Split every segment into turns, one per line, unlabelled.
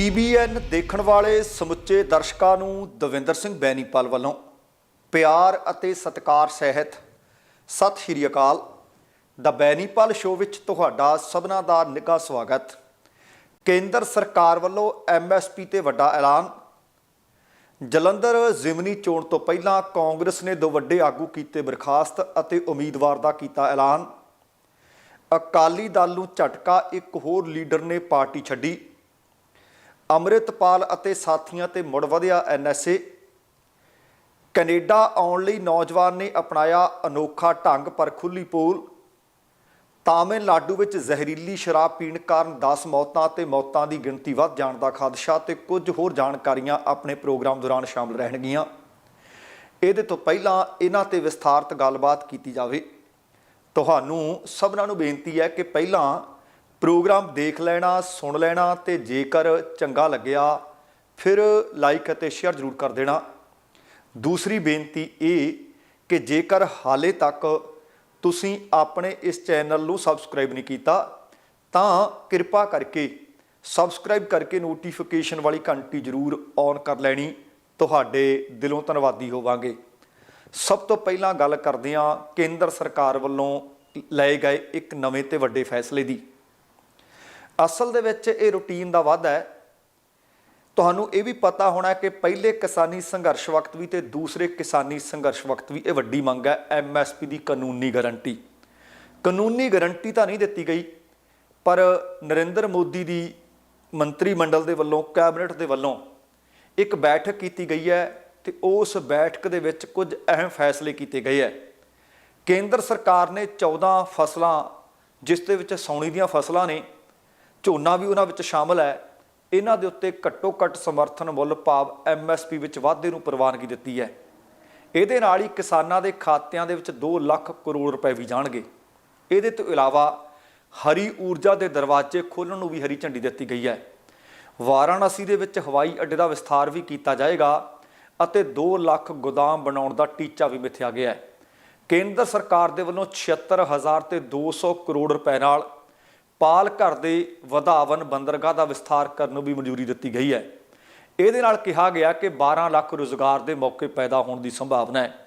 TBN ਦੇਖਣ ਵਾਲੇ ਸਮੁੱਚੇ ਦਰਸ਼ਕਾਂ ਨੂੰ ਦਵਿੰਦਰ ਸਿੰਘ ਬੈਨੀਪਾਲ ਵੱਲੋਂ ਪਿਆਰ ਅਤੇ ਸਤਿਕਾਰ ਸਹਿਤ ਸਤਿ ਸ਼੍ਰੀ ਅਕਾਲ। ਦਾ ਬੈਨੀਪਾਲ ਸ਼ੋਅ ਵਿੱਚ ਤੁਹਾਡਾ ਸਭਨਾ ਦਾ ਨਿੱਘਾ ਸਵਾਗਤ। ਕੇਂਦਰ ਸਰਕਾਰ ਵੱਲੋਂ ਐਮਐਸਪੀ ਤੇ ਵੱਡਾ ਐਲਾਨ। ਜਲੰਧਰ ਜ਼ਿਮਨੀ ਚੋਣ ਤੋਂ ਪਹਿਲਾਂ ਕਾਂਗਰਸ ਨੇ ਦੋ ਵੱਡੇ ਆਗੂ ਕੀਤੇ ਬਰਖਾਸਤ ਅਤੇ ਉਮੀਦਵਾਰ ਦਾ ਕੀਤਾ ਐਲਾਨ। ਅਕਾਲੀ ਦਲ ਨੂੰ ਝਟਕਾ, ਇੱਕ ਹੋਰ ਲੀਡਰ ਨੇ ਪਾਰਟੀ ਛੱਡੀ। ਅੰਮ੍ਰਿਤਪਾਲ ਅਤੇ ਸਾਥੀਆਂ ਤੇ ਮੁੜ ਵਧਿਆ ਐਨਐਸਏ ਕੈਨੇਡਾ ਆਉਣ ਲਈ ਨੌਜਵਾਨ ਨੇ ਅਪਣਾਇਆ ਅਨੋਖਾ ਢੰਗ ਪਰ ਖੁੱਲੀ ਪੋਲ। ਤਾਮਿਲਨਾਡੂ ਵਿੱਚ ਜ਼ਹਿਰੀਲੀ ਸ਼ਰਾਬ ਪੀਣ ਕਾਰਨ 10 ਮੌਤਾਂ ਤੇ ਮੌਤਾਂ ਦੀ ਗਿਣਤੀ ਵੱਧ ਜਾਣ ਦਾ ਖਦਸ਼ਾ ਤੇ ਕੁਝ ਹੋਰ ਜਾਣਕਾਰੀਆਂ ਆਪਣੇ ਪ੍ਰੋਗਰਾਮ ਦੌਰਾਨ ਸ਼ਾਮਲ ਰਹਿਣਗੀਆਂ। ਇਹਦੇ ਤੋਂ ਪਹਿਲਾਂ ਇਹਨਾਂ ਤੇ ਵਿਸਥਾਰਤ ਗੱਲਬਾਤ ਕੀਤੀ ਜਾਵੇ। ਤੁਹਾਨੂੰ ਸਭਨਾਂ ਨੂੰ ਬੇਨਤੀ ਹੈ ਕਿ ਪਹਿਲਾਂ ਪ੍ਰੋਗਰਾਮ ਦੇਖ ਲੈਣਾ, ਸੁਣ ਲੈਣਾ ਤੇ ਜੇਕਰ ਚੰਗਾ ਲੱਗਿਆ, ਫਿਰ ਲਾਈਕ ਅਤੇ ਸ਼ੇਅਰ ਜ਼ਰੂਰ ਕਰ ਦੇਣਾ। ਦੂਸਰੀ ਬੇਨਤੀ ਇਹ ਕਿ ਜੇਕਰ ਹਾਲੇ ਤੱਕ ਤੁਸੀਂ ਆਪਣੇ ਇਸ ਚੈਨਲ ਨੂੰ ਸਬਸਕ੍ਰਾਈਬ ਨਹੀਂ ਕੀਤਾ, ਤਾਂ ਕਿਰਪਾ ਕਰਕੇ ਸਬਸਕ੍ਰਾਈਬ ਕਰਕੇ ਨੋਟੀਫਿਕੇਸ਼ਨ ਵਾਲੀ ਘੰਟੀ ਜ਼ਰੂਰ ਔਨ ਕਰ ਲੈਣੀ। ਤੁਹਾਡੇ ਦਿਲੋਂ ਧੰਨਵਾਦੀ ਹੋਵਾਂਗੇ। ਸਭ ਤੋਂ ਪਹਿਲਾਂ ਗੱਲ ਕਰਦੇ ਹਾਂ ਕੇਂਦਰ ਸਰਕਾਰ ਵੱਲੋਂ ਲਏ ਗਏ ਇੱਕ ਨਵੇਂ ਤੇ ਵੱਡੇ ਫੈਸਲੇ ਦੀ। ਅਸਲ ਦੇ ਵਿੱਚ ਇਹ ਰੁਟੀਨ ਦਾ ਵਾਧਾ ਹੈ। ਤੁਹਾਨੂੰ ਇਹ ਵੀ ਪਤਾ ਹੋਣਾ ਕਿ ਪਹਿਲੇ ਕਿਸਾਨੀ ਸੰਘਰਸ਼ ਵਕਤ ਵੀ ਤੇ ਦੂਸਰੇ ਕਿਸਾਨੀ ਸੰਘਰਸ਼ ਵਕਤ ਵੀ ਇਹ ਵੱਡੀ ਮੰਗ ਹੈ ਐਮਐਸਪੀ ਦੀ ਕਾਨੂੰਨੀ ਗਾਰੰਟੀ। ਕਾਨੂੰਨੀ ਗਾਰੰਟੀ ਤਾਂ ਨਹੀਂ ਦਿੱਤੀ ਗਈ, ਪਰ ਨਰਿੰਦਰ ਮੋਦੀ ਦੀ ਮੰਤਰੀ ਮੰਡਲ ਦੇ ਵੱਲੋਂ, ਕੈਬਨਿਟ ਦੇ ਵੱਲੋਂ ਇੱਕ ਬੈਠਕ ਕੀਤੀ ਗਈ ਹੈ ਤੇ ਉਸ ਬੈਠਕ ਦੇ ਵਿੱਚ ਕੁਝ ਅਹਿਮ ਫੈਸਲੇ ਕੀਤੇ ਗਏ ਹੈ। ਕੇਂਦਰ ਸਰਕਾਰ ਨੇ 14 ਫਸਲਾਂ, ਜਿਸ ਦੇ ਵਿੱਚ ਸੌਣੀ ਦੀਆਂ ਫਸਲਾਂ ਨੇ ਝੋਨਾ ਵੀ ਉਹਨਾਂ ਵਿੱਚ ਸ਼ਾਮਲ ਹੈ। ਇਹਨਾਂ ਦੇ ਉੱਤੇ ਘੱਟੋ ਘੱਟ ਸਮਰਥਨ ਮੁੱਲ ਭਾਵ ਐਮਐਸਪੀ ਵਿੱਚ ਵਾਧੇ ਨੂੰ ਪ੍ਰਵਾਨਗੀ ਦਿੱਤੀ ਹੈ। ਇਹਦੇ ਨਾਲ ਹੀ ਕਿਸਾਨਾਂ ਦੇ ਖਾਤਿਆਂ ਦੇ ਵਿੱਚ 2 ਲੱਖ ਕਰੋੜ ਰੁਪਏ ਵੀ ਜਾਣਗੇ। ਇਹਦੇ ਤੋਂ ਇਲਾਵਾ ਹਰੀ ਊਰਜਾ ਦੇ ਦਰਵਾਜ਼ੇ ਖੋਲ੍ਹਣ ਨੂੰ ਵੀ ਹਰੀ ਝੰਡੀ ਦਿੱਤੀ ਗਈ ਹੈ। ਵਾਰਾਣਸੀ ਦੇ ਵਿੱਚ ਹਵਾਈ ਅੱਡੇ ਦਾ ਵਿਸਥਾਰ ਵੀ ਕੀਤਾ ਜਾਏਗਾ ਅਤੇ 2 ਲੱਖ ਗੋਦਾਮ ਬਣਾਉਣ ਦਾ ਟੀਚਾ ਵੀ ਮਿੱਥਿਆ ਗਿਆ ਹੈ। ਕੇਂਦਰ ਸਰਕਾਰ ਦੇ ਵੱਲੋਂ 76000 ਤੇ 200 ਕਰੋੜ ਰੁਪਏ ਨਾਲ ਪਾਲ ਘਰ ਦੇ ਵਧਾਵਨ ਬੰਦਰਗਾਹ ਦਾ ਵਿਸਥਾਰ ਕਰਨ ਨੂੰ ਵੀ ਮਨਜ਼ੂਰੀ ਦਿੱਤੀ ਗਈ ਹੈ। ਇਹਦੇ ਨਾਲ ਕਿਹਾ ਗਿਆ ਕਿ 12 ਲੱਖ ਰੁਜ਼ਗਾਰ ਦੇ ਮੌਕੇ ਪੈਦਾ ਹੋਣ ਦੀ ਸੰਭਾਵਨਾ ਹੈ।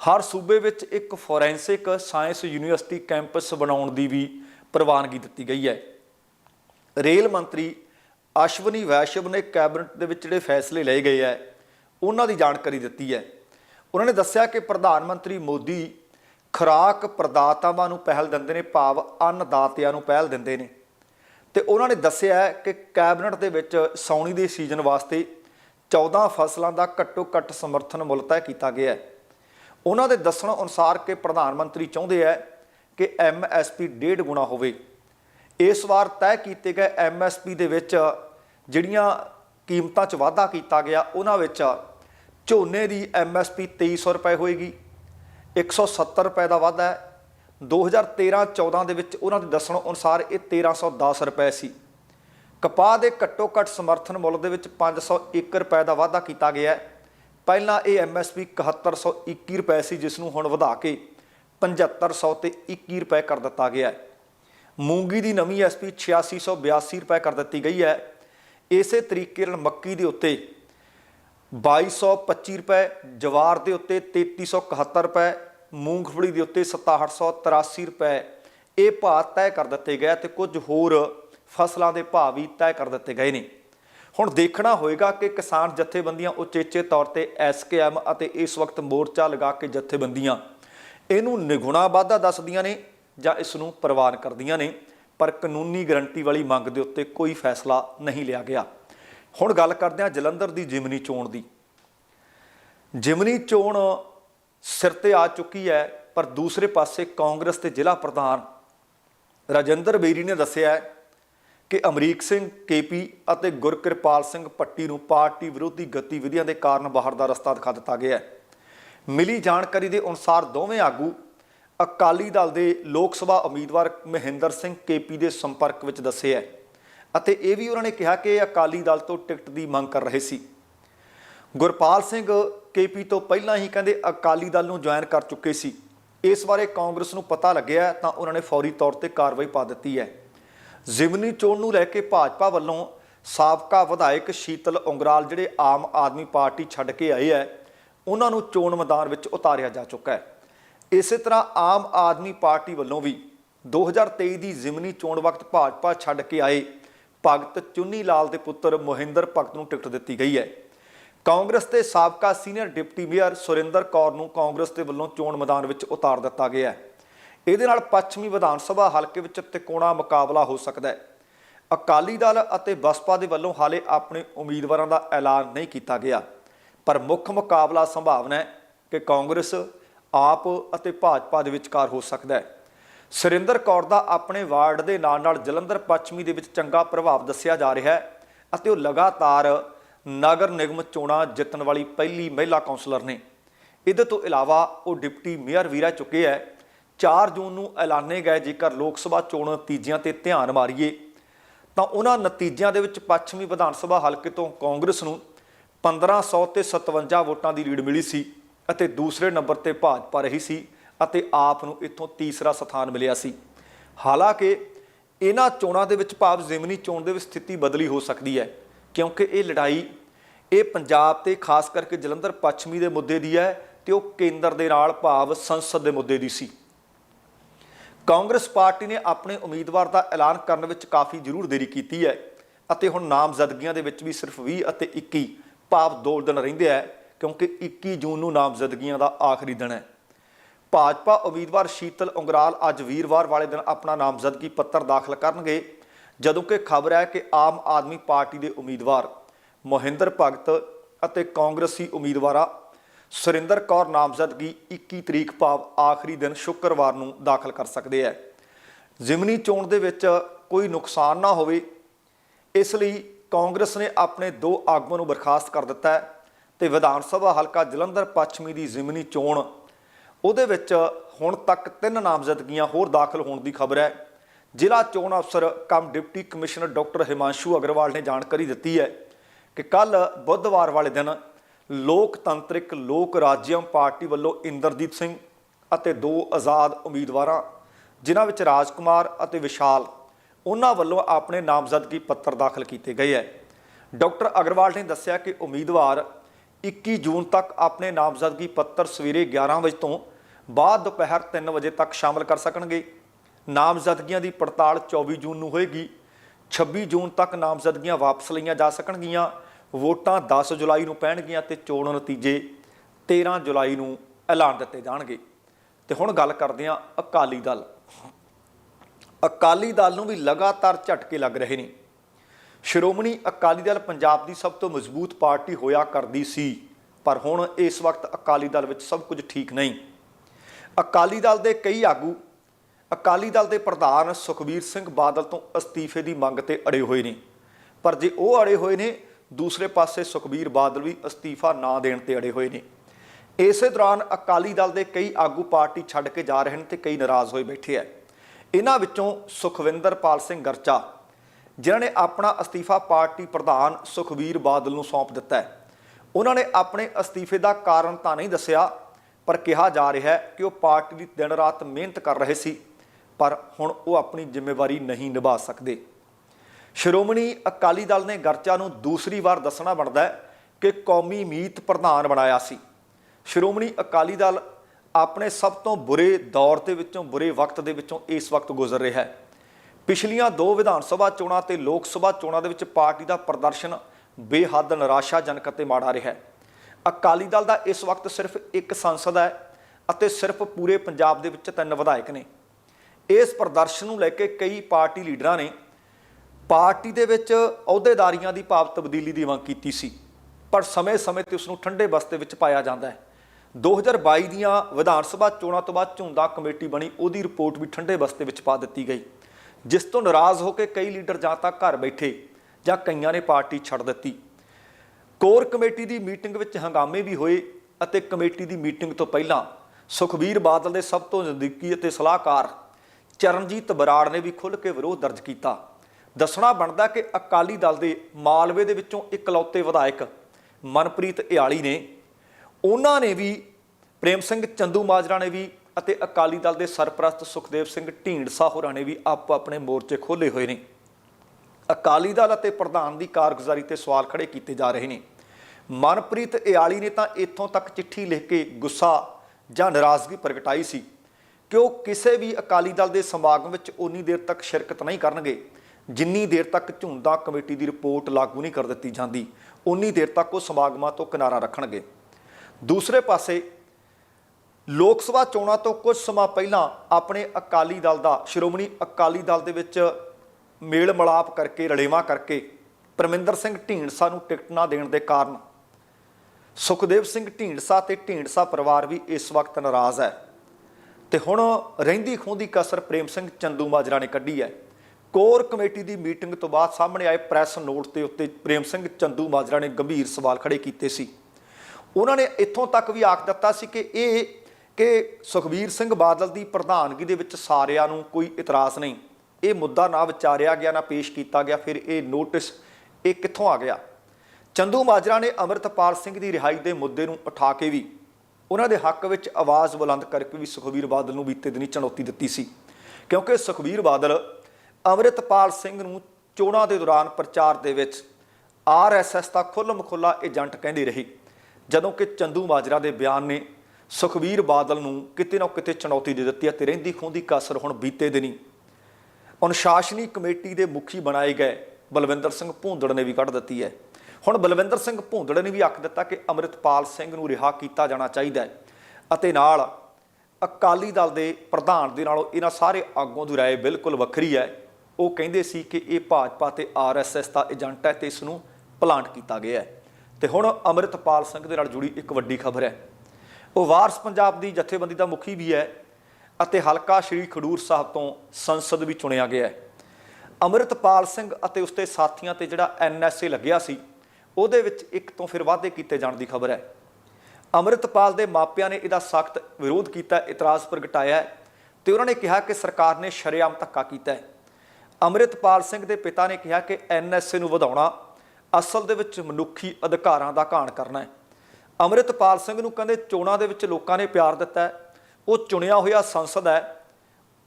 ਹਰ ਸੂਬੇ ਵਿੱਚ ਇੱਕ ਫੋਰੈਂਸਿਕ ਸਾਇੰਸ ਯੂਨੀਵਰਸਿਟੀ ਕੈਂਪਸ ਬਣਾਉਣ ਦੀ ਵੀ ਪ੍ਰਵਾਨਗੀ ਦਿੱਤੀ ਗਈ ਹੈ। ਰੇਲ ਮੰਤਰੀ ਅਸ਼ਵਨੀ ਵੈਸ਼ਵ ਨੇ ਕੈਬਨਿਟ ਦੇ ਵਿੱਚ ਜਿਹੜੇ ਫੈਸਲੇ ਲਏ ਗਏ ਹੈ, ਉਹਨਾਂ ਦੀ ਜਾਣਕਾਰੀ ਦਿੱਤੀ ਹੈ। ਉਹਨਾਂ ਨੇ ਦੱਸਿਆ ਕਿ ਪ੍ਰਧਾਨ ਮੰਤਰੀ ਮੋਦੀ ਖੁਰਾਕ ਪ੍ਰਦਾਤਾਵਾਂ ਨੂੰ ਪਹਿਲ ਦਿੰਦੇ ਨੇ, ਭਾਵ ਅੰਨਦਾਤਿਆਂ ਨੂੰ ਪਹਿਲ ਦਿੰਦੇ ਨੇ। ਤੇ ਉਹਨਾਂ ਨੇ ਦੱਸਿਆ ਕਿ ਕੈਬਨਿਟ ਦੇ ਵਿੱਚ ਸੌਣੀ ਦੇ ਸੀਜ਼ਨ ਵਾਸਤੇ 14 ਫਸਲਾਂ ਦਾ ਘੱਟੋ ਘੱਟ ਸਮਰਥਨ ਮੁੱਲ ਤੈਅ ਕੀਤਾ ਗਿਆ ਹੈ। ਉਹਨਾਂ ਦੇ ਦੱਸਣ ਅਨੁਸਾਰ ਕਿ ਪ੍ਰਧਾਨ ਮੰਤਰੀ ਚਾਹੁੰਦੇ ਹੈ ਕਿ ਐਮਐਸਪੀ ਡੇਢ ਗੁਣਾ ਹੋਵੇ। ਇਸ ਵਾਰ ਤੈਅ ਕੀਤੇ ਗਏ ਐਮਐਸਪੀ ਦੇ ਵਿੱਚ ਜਿਹੜੀਆਂ ਕੀਮਤਾਂ 'ਚ ਵਾਧਾ ਕੀਤਾ ਗਿਆ, ਉਹਨਾਂ ਵਿੱਚ ਝੋਨੇ ਦੀ ਐਮਐਸਪੀ 2300 ਰੁਪਏ ਹੋਏਗੀ 170 ਰੁਪਏ ਦਾ ਵਾਧਾ ਹੈ। 2013-14 ਦੇ ਵਿੱਚ ਉਹਨਾਂ ਦੇ ਦੱਸਣ ਅਨੁਸਾਰ ਇਹ 1310 ਰੁਪਏ ਸੀ। ਕਪਾਹ ਦੇ ਘੱਟੋ ਘੱਟ ਸਮਰਥਨ ਮੁੱਲ ਦੇ ਵਿੱਚ 501 ਰੁਪਏ ਦਾ ਵਾਧਾ ਕੀਤਾ ਗਿਆ ਹੈ। ਪਹਿਲਾਂ ਇਹ ਐਮਐਸਪੀ 7121 ਰੁਪਏ ਸੀ, ਜਿਸ ਨੂੰ ਹੁਣ ਵਧਾ ਕੇ 7500 ਤੇ 21 ਰੁਪਏ ਕਰ ਦਿੱਤਾ ਗਿਆ ਹੈ। ਮੂੰਗੀ ਦੀ ਨਵੀਂ ਐਸਪੀ 8682 ਰੁਪਏ ਕਰ ਦਿੱਤੀ ਗਈ ਹੈ। ਇਸੇ ਤਰੀਕੇ ਨਾਲ ਮੱਕੀ ਦੇ ਉੱਤੇ 2225 ਰੁਪਏ, ਜਵਾਰ ਦੇ ਉੱਤੇ 3371 ਰੁਪਏ ਮੂੰਗਫਲੀ ਦੇ ਉੱਤੇ 6783 ਰੁਪਏ। ਇਹ ਭਾਅ ਤੈਅ ਕਰ ਦਿੱਤੇ ਗਏ ਤੇ ਕੁਝ ਹੋਰ ਫਸਲਾਂ ਦੇ ਭਾਅ ਵੀ ਤੈਅ ਕਰ ਦਿੱਤੇ ਗਏ ਨੇ। ਹੁਣ ਦੇਖਣਾ ਹੋਏਗਾ ਕਿ ਕਿਸਾਨ ਜਥੇਬੰਦੀਆਂ ਉਚੇਚੇ ਤੌਰ ਤੇ ਐਸਕੇਐਮ ਅਤੇ ਇਸ ਵਕਤ ਮੋਰਚਾ ਲਗਾ ਕੇ ਜਥੇਬੰਦੀਆਂ ਇਹਨੂੰ ਨਿਗੁਣਾ ਵਾਧਾ ਦੱਸਦੀਆਂ ਨੇ ਜਾਂ ਇਸ ਨੂੰ ਪ੍ਰਵਾਨ ਕਰਦੀਆਂ ਨੇ, ਪਰ ਕਾਨੂੰਨੀ ਗਰੰਟੀ ਵਾਲੀ ਮੰਗ ਦੇ ਉੱਤੇ ਕੋਈ ਫੈਸਲਾ ਨਹੀਂ ਲਿਆ ਗਿਆ। ਹੁਣ ਗੱਲ ਕਰਦੇ ਹਾਂ ਜਲੰਧਰ ਦੀ ਜਿਮਨੀ ਚੋਣ ਦੀ। ਜਿਮਨੀ ਚੋਣ ਸਿਰ ਤੇ ਆ ਚੁੱਕੀ ਹੈ, ਪਰ ਦੂਸਰੇ ਪਾਸੇ ਕਾਂਗਰਸ ਦੇ ਜ਼ਿਲ੍ਹਾ ਪ੍ਰਧਾਨ ਰਾਜਿੰਦਰ ਬੇਰੀ ਨੇ ਦੱਸਿਆ ਕਿ ਅਮਰੀਕ ਸਿੰਘ, ਕੇਪੀ ਅਤੇ ਗੁਰਕਿਰਪਾਲ ਸਿੰਘ ਪੱਟੀ ਨੂੰ ਪਾਰਟੀ ਵਿਰੋਧੀ ਗਤੀਵਿਧੀਆਂ ਦੇ ਕਾਰਨ ਬਾਹਰ ਦਾ ਰਸਤਾ ਦਿਖਾ ਦਿੱਤਾ ਗਿਆ ਹੈ। ਮਿਲੀ ਜਾਣਕਾਰੀ ਦੇ ਅਨੁਸਾਰ ਦੋਵੇਂ ਆਗੂ ਅਕਾਲੀ ਦਲ ਦੇ ਲੋਕ ਸਭਾ ਉਮੀਦਵਾਰ ਮਹਿੰਦਰ ਸਿੰਘ, ਕੇਪੀ ਦੇ ਸੰਪਰਕ ਵਿੱਚ ਦੱਸੇ ਹੈ ਅਤੇ ਇਹ ਵੀ ਉਹਨਾਂ ਨੇ ਕਿਹਾ ਕਿ ਅਕਾਲੀ ਦਲ ਤੋਂ ਟਿਕਟ ਦੀ ਮੰਗ ਕਰ ਰਹੇ ਸੀ। ਗੁਰਪਾਲ ਸਿੰਘ ਕੇਪੀ ਤੋਂ ਪਹਿਲਾਂ ਹੀ ਕਹਿੰਦੇ ਅਕਾਲੀ ਦਲ ਨੂੰ ਜੁਆਇਨ ਕਰ ਚੁੱਕੇ ਸੀ। ਇਸ ਬਾਰੇ ਕਾਂਗਰਸ ਨੂੰ ਪਤਾ ਲੱਗਿਆ ਤਾਂ ਉਹਨਾਂ ਨੇ ਫੌਰੀ ਤੌਰ ਤੇ ਕਾਰਵਾਈ ਪਾ ਦਿੱਤੀ ਹੈ। ਜ਼ਿਮਨੀ ਚੋਣ ਨੂੰ ਲੈ ਕੇ ਭਾਜਪਾ ਵੱਲੋਂ ਸਾਬਕਾ ਵਿਧਾਇਕ ਸ਼ੀਤਲ ਉਂਗਰਾਲ ਜਿਹੜੇ ਆਮ ਆਦਮੀ ਪਾਰਟੀ ਛੱਡ ਕੇ ਆਏ ਹੈ, ਉਹਨਾਂ ਨੂੰ ਚੋਣ ਮੈਦਾਨ ਵਿੱਚ ਉਤਾਰਿਆ ਜਾ ਚੁੱਕਾ ਹੈ। ਇਸੇ ਤਰ੍ਹਾਂ ਆਮ ਆਦਮੀ ਪਾਰਟੀ ਵੱਲੋਂ ਵੀ 2023 ਦੀ ਜ਼ਿਮਨੀ ਚੋਣ ਵਕਤ ਭਾਜਪਾ ਛੱਡ ਕੇ ਆਏ ਭਗਤ ਚੁੰਨੀ ਲਾਲ ਦੇ ਪੁੱਤਰ ਮੋਹਿੰਦਰ ਭਗਤ ਨੂੰ ਟਿਕਟ ਦਿੱਤੀ ਗਈ ਹੈ। ਕਾਂਗਰਸ ਦੇ ਸਾਬਕਾ senior deputy mayor Surinder Kaur ਨੂੰ ਕਾਂਗਰਸ ਦੇ ਵੱਲੋਂ ਚੋਣ ਮੈਦਾਨ ਵਿੱਚ ਉਤਾਰ ਦਿੱਤਾ ਗਿਆ ਹੈ। ਇਹਦੇ ਨਾਲ ਪੱਛਮੀ ਵਿਧਾਨ ਸਭਾ ਹਲਕੇ ਵਿੱਚ ਤਿਕੋਣਾ ਮੁਕਾਬਲਾ ਹੋ ਸਕਦਾ ਹੈ। ਅਕਾਲੀ ਦਲ ਅਤੇ ਬਸਪਾ ਦੇ ਵੱਲੋਂ ਹਾਲੇ ਆਪਣੇ ਉਮੀਦਵਾਰਾਂ ਦਾ ਐਲਾਨ ਨਹੀਂ ਕੀਤਾ ਗਿਆ। ਪਰ ਮੁੱਖ ਮੁਕਾਬਲਾ ਸੰਭਾਵਨਾ ਹੈ ਕਿ ਕਾਂਗਰਸ ਆਪ ਅਤੇ ਭਾਜਪਾ ਦੇ ਵਿਚਕਾਰ ਹੋ ਸਕਦਾ ਹੈ। ਸੁਰਿੰਦਰ ਕੌਰ ਦਾ ਆਪਣੇ ਵਾਰਡ ਦੇ ਨਾਲ ਨਾਲ ਜਲੰਧਰ ਪੱਛਮੀ ਦੇ ਵਿੱਚ ਚੰਗਾ ਪ੍ਰਭਾਵ ਦੱਸਿਆ ਜਾ ਰਿਹਾ ਹੈ ਅਤੇ ਉਹ ਲਗਾਤਾਰ ਨਗਰ ਨਿਗਮ ਚੋਣਾਂ ਜਿੱਤਣ ਵਾਲੀ ਪਹਿਲੀ ਮਹਿਲਾ ਕਾਉਂਸਲਰ ਨੇ। ਇਹਦੇ ਤੋਂ ਇਲਾਵਾ ਉਹ ਡਿਪਟੀ ਮੇਅਰ ਵੀ ਰਹਿ ਚੁੱਕੇ ਹੈ 4 ਜੂਨ ਨੂੰ ਐਲਾਨੇ ਗਏ ਜੇਕਰ ਲੋਕ ਸਭਾ ਚੋਣ ਨਤੀਜਿਆਂ ਤੇ ਧਿਆਨ ਮਾਰੀਏ, ਤਾਂ ਉਹਨਾਂ ਨਤੀਜਿਆਂ ਦੇ ਵਿੱਚ ਪੱਛਮੀ ਵਿਧਾਨ ਸਭਾ ਹਲਕੇ ਤੋਂ ਕਾਂਗਰਸ ਨੂੰ 1500 ਤੇ 57 ਵੋਟਾਂ ਦੀ ਲੀਡ ਮਿਲੀ ਸੀ ਅਤੇ ਦੂਸਰੇ ਨੰਬਰ ਤੇ ਭਾਜਪਾ ਰਹੀ ਸੀ ਅਤੇ ਆਪ ਨੂੰ ਇੱਥੋਂ ਤੀਸਰਾ ਸਥਾਨ ਮਿਲਿਆ ਸੀ। ਹਾਲਾਂਕਿ, ਇਹਨਾਂ ਚੋਣਾਂ ਦੇ ਵਿੱਚ ਭਾਵ ਜ਼ਿਮਨੀ ਚੋਣ ਦੇ ਵਿੱਚ ਸਥਿਤੀ ਬਦਲੀ ਹੋ ਸਕਦੀ ਹੈ ਕਿਉਂਕਿ ਇਹ ਲੜਾਈ ਇਹ ਪੰਜਾਬ ਤੇ ਖਾਸ ਕਰਕੇ ਜਲੰਧਰ ਪੱਛਮੀ ਦੇ ਮੁੱਦੇ ਦੀ ਹੈ ਤੇ ਉਹ ਕੇਂਦਰ ਦੇ ਨਾਲ ਭਾਵ ਸੰਸਦ ਦੇ ਮੁੱਦੇ ਦੀ ਸੀ। ਕਾਂਗਰਸ ਪਾਰਟੀ ਨੇ ਆਪਣੇ ਉਮੀਦਵਾਰ ਦਾ ਐਲਾਨ ਕਰਨ ਵਿੱਚ ਕਾਫੀ ਜ਼ਰੂਰ ਦੇਰੀ ਕੀਤੀ ਹੈ ਅਤੇ ਹੁਣ ਨਾਮਜ਼ਦਗੀਆਂ ਦੇ ਵਿੱਚ ਵੀ ਸਿਰਫ 20 ਅਤੇ 21 ਭਾਵ ਦੋ ਦਿਨ ਰਹਿੰਦੇ ਹੈ ਕਿਉਂਕਿ 21 ਜੂਨ ਨੂੰ ਨਾਮਜ਼ਦਗੀਆਂ ਦਾ ਆਖਰੀ ਦਿਨ ਹੈ। ਭਾਜਪਾ ਉਮੀਦਵਾਰ ਸ਼ੀਤਲ ਉਂਗਰਾਲ ਅੱਜ ਵੀਰਵਾਰ ਵਾਲੇ ਦਿਨ ਆਪਣਾ ਨਾਮਜ਼ਦਗੀ ਪੱਤਰ ਦਾਖਲ ਕਰਨਗੇ ਜਦੋਂ ਕਿ ਖਬਰ ਹੈ ਕਿ ਆਮ ਆਦਮੀ ਪਾਰਟੀ ਦੇ ਉਮੀਦਵਾਰ ਮੋਹਿੰਦਰ ਭਗਤ ਅਤੇ ਕਾਂਗਰਸੀ ਉਮੀਦਵਾਰਾ ਸੁਰਿੰਦਰ ਕੌਰ ਨਾਮਜ਼ਦਗੀ 21 ਤਰੀਕ ਭਾਵ ਆਖਰੀ ਦਿਨ ਸ਼ੁੱਕਰਵਾਰ ਨੂੰ ਦਾਖਲ ਕਰ ਸਕਦੇ ਹੈ। ਜ਼ਿਮਨੀ ਚੋਣ ਦੇ ਵਿੱਚ ਕੋਈ ਨੁਕਸਾਨ ਨਾ ਹੋਵੇ। ਇਸ ਲਈ ਕਾਂਗਰਸ ਨੇ ਆਪਣੇ ਦੋ ਆਗੂਆਂ ਨੂੰ ਬਰਖਾਸਤ ਕਰ ਦਿੱਤਾ ਹੈ ਤੇ ਵਿਧਾਨ ਸਭਾ ਹਲਕਾ ਜਲੰਧਰ ਪੱਛਮੀ ਦੀ ਜ਼ਿਮਨੀ ਚੋਣ ਉਹਦੇ ਵਿੱਚ ਹੁਣ ਤੱਕ ਤਿੰਨ ਨਾਮਜ਼ਦਗੀਆਂ ਹੋਰ ਦਾਖਲ ਹੋਣ ਦੀ ਖਬਰ ਹੈ। ਜ਼ਿਲ੍ਹਾ ਚੋਣ ਅਫਸਰ cum deputy commissioner doctor Himanshu Agarwal ਨੇ ਜਾਣਕਾਰੀ ਦਿੱਤੀ ਹੈ ਕਿ ਕੱਲ ਬੁੱਧਵਾਰ ਵਾਲੇ ਦਿਨ ਲੋਕਤੰਤਰਿਕ ਲੋਕ ਰਾਜਿਅਮ ਪਾਰਟੀ ਵੱਲੋਂ ਇੰਦਰਦੀਪ ਸਿੰਘ ਅਤੇ ਦੋ ਆਜ਼ਾਦ ਉਮੀਦਵਾਰਾਂ, ਜਿਨ੍ਹਾਂ ਵਿੱਚ ਰਾਜਕੁਮਾਰ ਅਤੇ ਵਿਸ਼ਾਲ, ਉਹਨਾਂ ਵੱਲੋਂ ਆਪਣੇ ਨਾਮਜ਼ਦਗੀ ਪੱਤਰ ਦਾਖਲ ਕੀਤੇ ਗਏ ਹੈ। ਡਾਕਟਰ ਅਗਰਵਾਲ ਨੇ ਦੱਸਿਆ ਕਿ ਉਮੀਦਵਾਰ 21 ਜੂਨ ਤੱਕ ਆਪਣੇ ਨਾਮਜ਼ਦਗੀ ਪੱਤਰ ਸਵੇਰੇ 11 ਵਜੇ ਤੋਂ ਬਾਅਦ ਦੁਪਹਿਰ 3 ਵਜੇ ਤੱਕ ਸ਼ਾਮਲ ਕਰ ਸਕਣਗੇ। ਨਾਮਜ਼ਦਗੀਆਂ ਦੀ ਪੜਤਾਲ 24 ਜੂਨ ਨੂੰ ਹੋਏਗੀ। 26 ਜੂਨ ਤੱਕ ਨਾਮਜ਼ਦਗੀਆਂ ਵਾਪਸ ਲਈਆਂ ਜਾ ਸਕਣਗੀਆਂ। ਵੋਟਾਂ 10 ਜੁਲਾਈ ਨੂੰ ਪੈਣਗੀਆਂ ਤੇ ਚੋਣ ਨਤੀਜੇ 13 ਜੁਲਾਈ ਨੂੰ ਐਲਾਨ ਦਿੱਤੇ ਜਾਣਗੇ। ਤੇ ਹੁਣ ਗੱਲ ਕਰਦੇ ਹਾਂ ਅਕਾਲੀ ਦਲ। ਅਕਾਲੀ ਦਲ ਨੂੰ ਵੀ ਲਗਾਤਾਰ ਝਟਕੇ ਲੱਗ ਰਹੇ ਨੇ। ਸ਼੍ਰੋਮਣੀ ਅਕਾਲੀ ਦਲ ਪੰਜਾਬ ਦੀ ਸਭ ਤੋਂ ਮਜ਼ਬੂਤ ਪਾਰਟੀ ਹੋਇਆ ਕਰਦੀ ਸੀ, ਪਰ ਹੁਣ ਇਸ ਵਕਤ ਅਕਾਲੀ ਦਲ ਵਿੱਚ ਸਭ ਕੁਝ ਠੀਕ ਨਹੀਂ। ਅਕਾਲੀ ਦਲ ਦੇ ਕਈ ਆਗੂ ਅਕਾਲੀ ਦਲ ਦੇ ਪ੍ਰਧਾਨ ਸੁਖਬੀਰ ਸਿੰਘ ਬਾਦਲ ਤੋਂ ਅਸਤੀਫੇ ਦੀ ਮੰਗ ਤੇ ਅੜੇ ਹੋਏ ਨੇ। ਪਰ ਜੇ ਉਹ ਅੜੇ ਹੋਏ ਨੇ, ਦੂਸਰੇ ਪਾਸੇ ਸੁਖਬੀਰ ਬਾਦਲ ਵੀ ਅਸਤੀਫਾ ਨਾ ਦੇਣ ਤੇ ਅੜੇ ਹੋਏ ਨੇ। ਇਸੇ ਦੌਰਾਨ ਅਕਾਲੀ ਦਲ ਦੇ ਕਈ ਆਗੂ ਪਾਰਟੀ ਛੱਡ ਕੇ ਜਾ ਰਹੇ ਨੇ ਤੇ ਕਈ ਨਾਰਾਜ਼ ਹੋਏ ਬੈਠੇ ਆ ਇਹਨਾਂ ਵਿੱਚੋਂ ਸੁਖਵਿੰਦਰਪਾਲ ਸਿੰਘ ਗਰਚਾ, ਜਿਨ੍ਹਾਂ ਨੇ ਆਪਣਾ ਅਸਤੀਫਾ ਪਾਰਟੀ ਪ੍ਰਧਾਨ ਸੁਖਬੀਰ ਬਾਦਲ ਨੂੰ ਸੌਂਪ ਦਿੱਤਾ ਹੈ ਉਹਨਾਂ ਨੇ ਆਪਣੇ ਅਸਤੀਫੇ ਦਾ ਕਾਰਨ ਤਾਂ ਨਹੀਂ ਦੱਸਿਆ, ਪਰ ਕਿਹਾ ਜਾ ਰਿਹਾ ਹੈ ਕਿ ਉਹ ਪਾਰਟੀ ਦੀ ਦਿਨ ਰਾਤ ਮਿਹਨਤ ਕਰ ਰਹੇ ਸੀ। ਪਰ ਹੁਣ ਉਹ ਆਪਣੀ ਜ਼ਿੰਮੇਵਾਰੀ ਨਹੀਂ ਨਿਭਾ ਸਕਦੇ। ਸ਼੍ਰੋਮਣੀ ਅਕਾਲੀ ਦਲ ਨੇ ਗਰਚਾ ਨੂੰ ਦੂਸਰੀ ਵਾਰ ਦੱਸਣਾ ਬਣਦਾ ਹੈ ਕਿ ਕੌਮੀ ਮੀਤ ਪ੍ਰਧਾਨ ਬਣਾਇਆ ਸੀ। ਸ਼੍ਰੋਮਣੀ ਅਕਾਲੀ ਦਲ ਆਪਣੇ ਸਭ ਤੋਂ ਬੁਰੇ ਦੌਰ ਦੇ ਵਿੱਚੋਂ, ਬੁਰੇ ਵਕਤ ਦੇ ਵਿੱਚੋਂ ਇਸ ਵਕਤ ਗੁਜ਼ਰ ਰਿਹਾ ਹੈ। ਪਿਛਲੀਆਂ ਦੋ ਵਿਧਾਨ ਸਭਾ ਚੋਣਾਂ ਤੇ ਲੋਕ ਸਭਾ ਚੋਣਾਂ ਦੇ ਵਿੱਚ ਪਾਰਟੀ ਦਾ ਪ੍ਰਦਰਸ਼ਨ ਬੇਹੱਦ ਨਿਰਾਸ਼ਾਜਨਕ ਅਤੇ ਮਾੜਾ ਰਿਹਾ ਹੈ। ਅਕਾਲੀ ਦਲ ਦਾ ਇਸ ਵਕਤ ਸਿਰਫ ਇੱਕ ਸੰਸਦ ਹੈ ਅਤੇ ਸਿਰਫ ਪੂਰੇ ਪੰਜਾਬ ਦੇ ਵਿੱਚ ਤਿੰਨ ਵਿਧਾਇਕ ਨੇ। ਇਸ ਪ੍ਰਦਰਸ਼ਨ ਨੂੰ ਲੈ ਕੇ ਕਈ ਪਾਰਟੀ ਲੀਡਰਾਂ ਨੇ ਪਾਰਟੀ ਦੇ ਵਿੱਚ ਅਹੁਦੇਦਾਰੀਆਂ ਦੀ ਭਾਵ ਤਬਦੀਲੀ ਦੀ ਮੰਗ ਕੀਤੀ ਸੀ, ਪਰ ਸਮੇਂ-ਸਮੇਂ ਤੇ ਉਸ ਨੂੰ ਠੰਡੇ ਬਸਤੇ ਵਿੱਚ ਪਾਇਆ ਜਾਂਦਾ ਹੈ। 2022 ਦੀਆਂ ਵਿਧਾਨ ਸਭਾ ਚੋਣਾਂ ਤੋਂ ਬਾਅਦ ਝੁੰਦਾ ਕਮੇਟੀ ਬਣੀ, ਉਹਦੀ ਰਿਪੋਰਟ ਵੀ ਠੰਡੇ ਬਸਤੇ ਵਿੱਚ ਪਾ ਦਿੱਤੀ ਗਈ, ਜਿਸ ਤੋਂ ਨਾਰਾਜ਼ ਹੋ ਕੇ ਕਈ ਲੀਡਰ ਜਾਂ ਤਾਂ ਘਰ ਬੈਠੇ ਜਾਂ ਕਈਆਂ ਨੇ ਪਾਰਟੀ ਛੱਡ ਦਿੱਤੀ। ਕੋਰ ਕਮੇਟੀ ਦੀ ਮੀਟਿੰਗ ਵਿੱਚ ਹੰਗਾਮੇ ਵੀ ਹੋਏ ਅਤੇ ਕਮੇਟੀ ਦੀ ਮੀਟਿੰਗ ਤੋਂ ਪਹਿਲਾਂ ਸੁਖਬੀਰ ਬਾਦਲ ਦੇ ਸਭ ਤੋਂ ਨਜ਼ਦੀਕੀ ਅਤੇ ਸਲਾਹਕਾਰ ਚਰਨਜੀਤ ਬਰਾੜ ਨੇ ਵੀ ਖੁੱਲ੍ਹ ਕੇ ਵਿਰੋਧ ਦਰਜ ਕੀਤਾ। ਦੱਸਣਾ ਬਣਦਾ ਕਿ ਅਕਾਲੀ ਦਲ ਦੇ ਮਾਲਵੇ ਦੇ ਵਿੱਚੋਂ ਇਕਲੌਤੇ ਵਿਧਾਇਕ ਮਨਪ੍ਰੀਤ ਇਆਲੀ ਨੇ, ਉਹਨਾਂ ਨੇ ਵੀ ਪ੍ਰੇਮ ਸਿੰਘ ਚੰਦੂ ਮਾਜਰਾ ਨੇ ਵੀ ਅਤੇ ਅਕਾਲੀ ਦਲ ਦੇ ਸਰਪ੍ਰਸਤ ਸੁਖਦੇਵ ਸਿੰਘ ਢੀਂਡਸਾ ਹੋਰਾਂ ਨੇ ਵੀ ਆਪੋ ਆਪਣੇ ਮੋਰਚੇ ਖੋਲੇ ਹੋਏ ਨੇ। ਅਕਾਲੀ ਦਲ ਅਤੇ ਪ੍ਰਧਾਨ ਦੀ ਕਾਰਗੁਜ਼ਾਰੀ ਤੇ ਸਵਾਲ ਖੜੇ ਕੀਤੇ ਜਾ ਰਹੇ ਨੇ। ਮਨਪ੍ਰੀਤ ਇਆਲੀ ਨੇ ਤਾਂ ਇੱਥੋਂ ਤੱਕ ਚਿੱਠੀ ਲਿਖ ਕੇ ਗੁੱਸਾ ਜਾਂ ਨਾਰਾਜ਼ਗੀ ਪ੍ਰਗਟਾਈ ਸੀ। ਕਿ ਉਹ ਕਿਸੇ ਵੀ ਅਕਾਲੀ ਦਲ ਦੇ ਸਮਾਗਮ ਵਿੱਚ ਉਨੀ ਦੇਰ ਤੱਕ ਸ਼ਿਰਕਤ ਨਹੀਂ ਕਰਨਗੇ? ਜਿੰਨੀ ਦੇਰ ਤੱਕ ਝੁੰਦਾ ਕਮੇਟੀ ਦੀ ਰਿਪੋਰਟ ਲਾਗੂ ਨਹੀਂ ਕਰ ਦਿੱਤੀ ਜਾਂਦੀ ਉਨੀ ਦੇਰ ਤੱਕ ਉਹ ਸਮਾਗਮਾਂ ਤੋਂ ਕਿਨਾਰਾ ਰੱਖਣਗੇ। ਦੂਸਰੇ ਪਾਸੇ, ਲੋਕ ਸਭਾ ਚੋਣਾਂ ਤੋਂ ਕੁਝ ਸਮਾਂ ਪਹਿਲਾਂ ਆਪਣੇ ਅਕਾਲੀ ਦਲ ਦਾ, ਸ਼੍ਰੋਮਣੀ ਅਕਾਲੀ ਦਲ ਦੇ ਵਿੱਚ ਮੇਲ ਮਲਾਪ ਕਰਕੇ, ਰਲੇਵਾਂ ਕਰਕੇ ਪਰਮਿੰਦਰ ਸਿੰਘ ਢੀਂਡਸਾ ਨੂੰ ਟਿਕਟ ਨਾ ਦੇਣ ਦੇ ਕਾਰਨ ਸੁਖਦੇਵ ਸਿੰਘ ਢੀਂਡਸਾ ਤੇ ਢੀਂਡਸਾ ਪਰਿਵਾਰ ਵੀ ਇਸ ਵਕਤ ਨਾਰਾਜ਼ ਹੈ। ਤੇ ਹੁਣ ਰਹਿੰਦੀ ਖੂੰਦੀ ਕਸਰ ਪ੍ਰੇਮ ਸਿੰਘ ਚੰਦੂ ਮਾਜਰਾ ਨੇ ਕੱਢੀ ਹੈ। ਕੋਰ ਕਮੇਟੀ ਦੀ ਮੀਟਿੰਗ ਤੋਂ ਬਾਅਦ ਸਾਹਮਣੇ ਆਏ ਪ੍ਰੈਸ ਨੋਟ ਦੇ ਉੱਤੇ ਪ੍ਰੇਮ ਸਿੰਘ ਚੰਦੂ ਮਾਜਰਾ ਨੇ ਗੰਭੀਰ ਸਵਾਲ ਖੜੇ ਕੀਤੇ ਸੀ। ਉਹਨਾਂ ਨੇ ਇੱਥੋਂ ਤੱਕ ਵੀ ਆਖ ਦਿੱਤਾ ਸੀ ਕਿ ਇਹ ਕਿ ਸੁਖਬੀਰ ਸਿੰਘ ਬਾਦਲ ਦੀ ਪ੍ਰਧਾਨਗੀ ਦੇ ਵਿੱਚ ਸਾਰਿਆਂ ਨੂੰ ਕੋਈ ਇਤਰਾਜ਼ ਨਹੀਂ। ਇਹ ਮੁੱਦਾ ਨਾ ਵਿਚਾਰਿਆ ਗਿਆ, ਨਾ ਪੇਸ਼ ਕੀਤਾ ਗਿਆ, ਫਿਰ ਇਹ ਨੋਟਿਸ ਇਹ ਕਿੱਥੋਂ ਆ ਗਿਆ? ਚੰਦੂ ਮਾਜਰਾ ਨੇ ਅਮਰਤਪਾਲ ਸਿੰਘ ਦੀ ਰਿਹਾਈ ਦੇ ਮੁੱਦੇ ਨੂੰ ਉਠਾ ਕੇ ਵੀ ਉਹਨਾਂ ਦੇ ਹੱਕ ਵਿੱਚ ਆਵਾਜ਼ ਬੁਲੰਦ ਕਰਕੇ ਵੀ ਸੁਖਬੀਰ ਬਾਦਲ ਨੂੰ ਬੀਤੇ ਦਿਨੀ ਚੁਣੌਤੀ ਦਿੱਤੀ ਸੀ। ਕਿਉਂਕਿ ਸੁਖਬੀਰ ਬਾਦਲ ਅਮਰਿਤਪਾਲ ਸਿੰਘ ਨੂੰ ਚੋਣਾਂ ਦੇ ਦੌਰਾਨ ਪ੍ਰਚਾਰ ਦੇ ਵਿੱਚ ਆਰਐਸਐਸ ਦਾ ਖੁੱਲ੍ਹ ਖੁੱਲਾ ਏਜੰਟ ਕਹਿੰਦੀ ਰਹੀ, ਜਦੋਂ ਕਿ ਚੰਦੂ ਮਾਜਰਾ ਦੇ ਬਿਆਨ ਨੇ ਸੁਖਬੀਰ ਬਾਦਲ ਨੂੰ ਕਿਤੇ ਨਾ ਕਿਤੇ ਚੁਣੌਤੀ ਦੇ ਦਿੱਤੀ ਹੈ ਤੇ ਰਹਿੰਦੀ ਖੂੰਦੀ ਕਸਰ ਹੁਣ ਬੀਤੇ ਦਿਨੀ। ਅਨੁਸ਼ਾਸਨੀ ਕਮੇਟੀ ਦੇ ਮੁਖੀ ਬਣਾਏ ਗਏ ਬਲਵਿੰਦਰ ਸਿੰਘ ਭੂੰਦੜ ਨੇ ਵੀ ਕੱਢ ਦਿੱਤੀ ਹੈ। ਹੁਣ ਬਲਵਿੰਦਰ ਸਿੰਘ ਭੂੰਦੜ ਨੇ ਵੀ ਆਖ ਦਿੱਤਾ ਕਿ ਅਮਰਿਤਪਾਲ ਸਿੰਘ ਨੂੰ ਰਿਹਾ ਕੀਤਾ ਜਾਣਾ ਚਾਹੀਦਾ ਹੈ। ਅਤੇ ਨਾਲ ਅਕਾਲੀ ਦਲ ਦੇ ਪ੍ਰਧਾਨ ਦੇ ਨਾਲੋਂ ਇਹਨਾਂ ਸਾਰੇ ਆਗੂਆਂ ਦੀ ਰਾਏ ਬਿਲਕੁਲ ਵੱਖਰੀ ਹੈ। ਉਹ ਕਹਿੰਦੇ ਸੀ ਕਿ ਇਹ ਭਾਜਪਾ ਤੇ ਆਰਐਸਐਸ ਦਾ ਏਜੰਟ ਹੈ ਤੇ ਇਸ ਨੂੰ ਪਲਾਂਟ ਕੀਤਾ ਗਿਆ ਹੈ। ਤੇ ਹੁਣ ਅਮਰਿਤਪਾਲ ਸਿੰਘ ਦੇ ਨਾਲ ਜੁੜੀ ਇੱਕ ਵੱਡੀ ਖਬਰ ਹੈ। ਉਹ ਵਾਰਸ ਪੰਜਾਬ ਦੀ ਜਥੇਬੰਦੀ ਦਾ ਮੁਖੀ ਵੀ ਹੈ ਅਤੇ ਹਲਕਾ ਸ਼੍ਰੀ ਖਡੂਰ ਸਾਹਿਬ ਤੋਂ ਸੰਸਦ ਵੀ ਚੁਣਿਆ ਗਿਆ ਹੈ। ਅਮਰਿਤਪਾਲ ਸਿੰਘ ਅਤੇ ਉਸਦੇ ਸਾਥੀਆਂ ਤੇ ਜਿਹੜਾ ਐਨਐਸਏ ਲੱਗਿਆ ਸੀ ਉਹਦੇ ਵਿੱਚ ਇੱਕ ਤੋਂ ਫਿਰ ਵਾਅਦੇ ਕੀਤੇ ਜਾਣ ਦੀ ਖਬਰ ਹੈ। ਅਮਰਿਤਪਾਲ ਦੇ ਮਾਪਿਆਂ ਨੇ ਇਹਦਾ ਸਖਤ ਵਿਰੋਧ ਕੀਤਾ, ਇਤਰਾਜ਼ ਪ੍ਰਗਟਾਇਆ ਹੈ ਤੇ ਉਹਨਾਂ ਨੇ ਕਿਹਾ ਕਿ ਸਰਕਾਰ ਨੇ ਸ਼ਰੇਆਮ ਧੱਕਾ ਕੀਤਾ ਹੈ। ਅਮਰਿਤਪਾਲ ਸਿੰਘ ਦੇ ਪਿਤਾ ਨੇ ਕਿਹਾ ਕਿ ਐਨਐਸਏ ਨੂੰ ਵਧਾਉਣਾ ਅਸਲ ਦੇ ਵਿੱਚ ਮਨੁੱਖੀ ਅਧਿਕਾਰਾਂ ਦਾ ਘਾਣ ਕਰਨਾ ਹੈ। ਅਮਰਿਤਪਾਲ ਸਿੰਘ ਨੂੰ ਕਹਿੰਦੇ ਚੋਣਾਂ ਦੇ ਵਿੱਚ ਲੋਕਾਂ ਨੇ ਪਿਆਰ ਦਿੱਤਾ ਉਹ ਚੁਣਿਆ ਹੋਇਆ ਸੰਸਦ ਹੈ,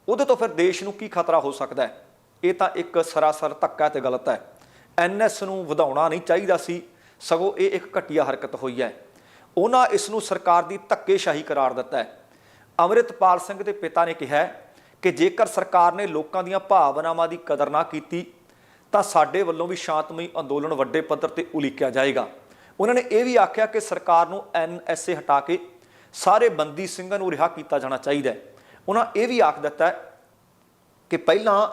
ਉਹਦੇ ਤੋਂ ਫਿਰ ਦੇਸ਼ ਨੂੰ ਕੀ ਖਤਰਾ ਹੋ ਸਕਦਾ ਹੈ? ਇਹ ਤਾਂ ਇੱਕ ਸਰਾਸਰ ਧੱਕਾ ਤੇ ਗਲਤ ਹੈ। ਐਨਐਸ ਨੂੰ ਵਧਾਉਣਾ ਨਹੀਂ ਚਾਹੀਦਾ ਸੀ। ਸਗੋਂ ਇਹ ਇੱਕ ਘਟੀਆ ਹਰਕਤ ਹੋਈ ਹੈ। ਉਹਨਾਂ ਇਸ ਨੂੰ ਸਰਕਾਰ ਦੀ ਧੱਕੇਸ਼ਾਹੀ ਕਰਾਰ ਦਿੱਤਾ ਹੈ। ਅਮਰਿਤਪਾਲ ਸਿੰਘ ਦੇ ਪਿਤਾ ਨੇ ਕਿਹਾ ਕਿ ਜੇਕਰ ਸਰਕਾਰ ਨੇ ਲੋਕਾਂ ਦੀਆਂ ਭਾਵਨਾਵਾਂ ਦੀ ਕਦਰ ਨਾ ਕੀਤੀ, ਤਾਂ ਸਾਡੇ ਵੱਲੋਂ ਵੀ ਸ਼ਾਂਤਮਈ ਅੰਦੋਲਨ ਵੱਡੇ ਪੱਧਰ ਤੇ ਉਲੀਕਿਆ ਜਾਏਗਾ। ਉਹਨਾਂ ਨੇ ਇਹ ਵੀ ਆਖਿਆ ਕਿ ਸਰਕਾਰ ਨੂੰ ਐਨਐਸਏ ਹਟਾ ਕੇ ਸਾਰੇ ਬੰਦੀ ਸਿੰਘਾਂ ਨੂੰ ਰਿਹਾ ਕੀਤਾ ਜਾਣਾ ਚਾਹੀਦਾ ਹੈ। ਉਹਨਾਂ ਇਹ ਵੀ ਆਖ ਦਿੱਤਾ ਕਿ ਪਹਿਲਾਂ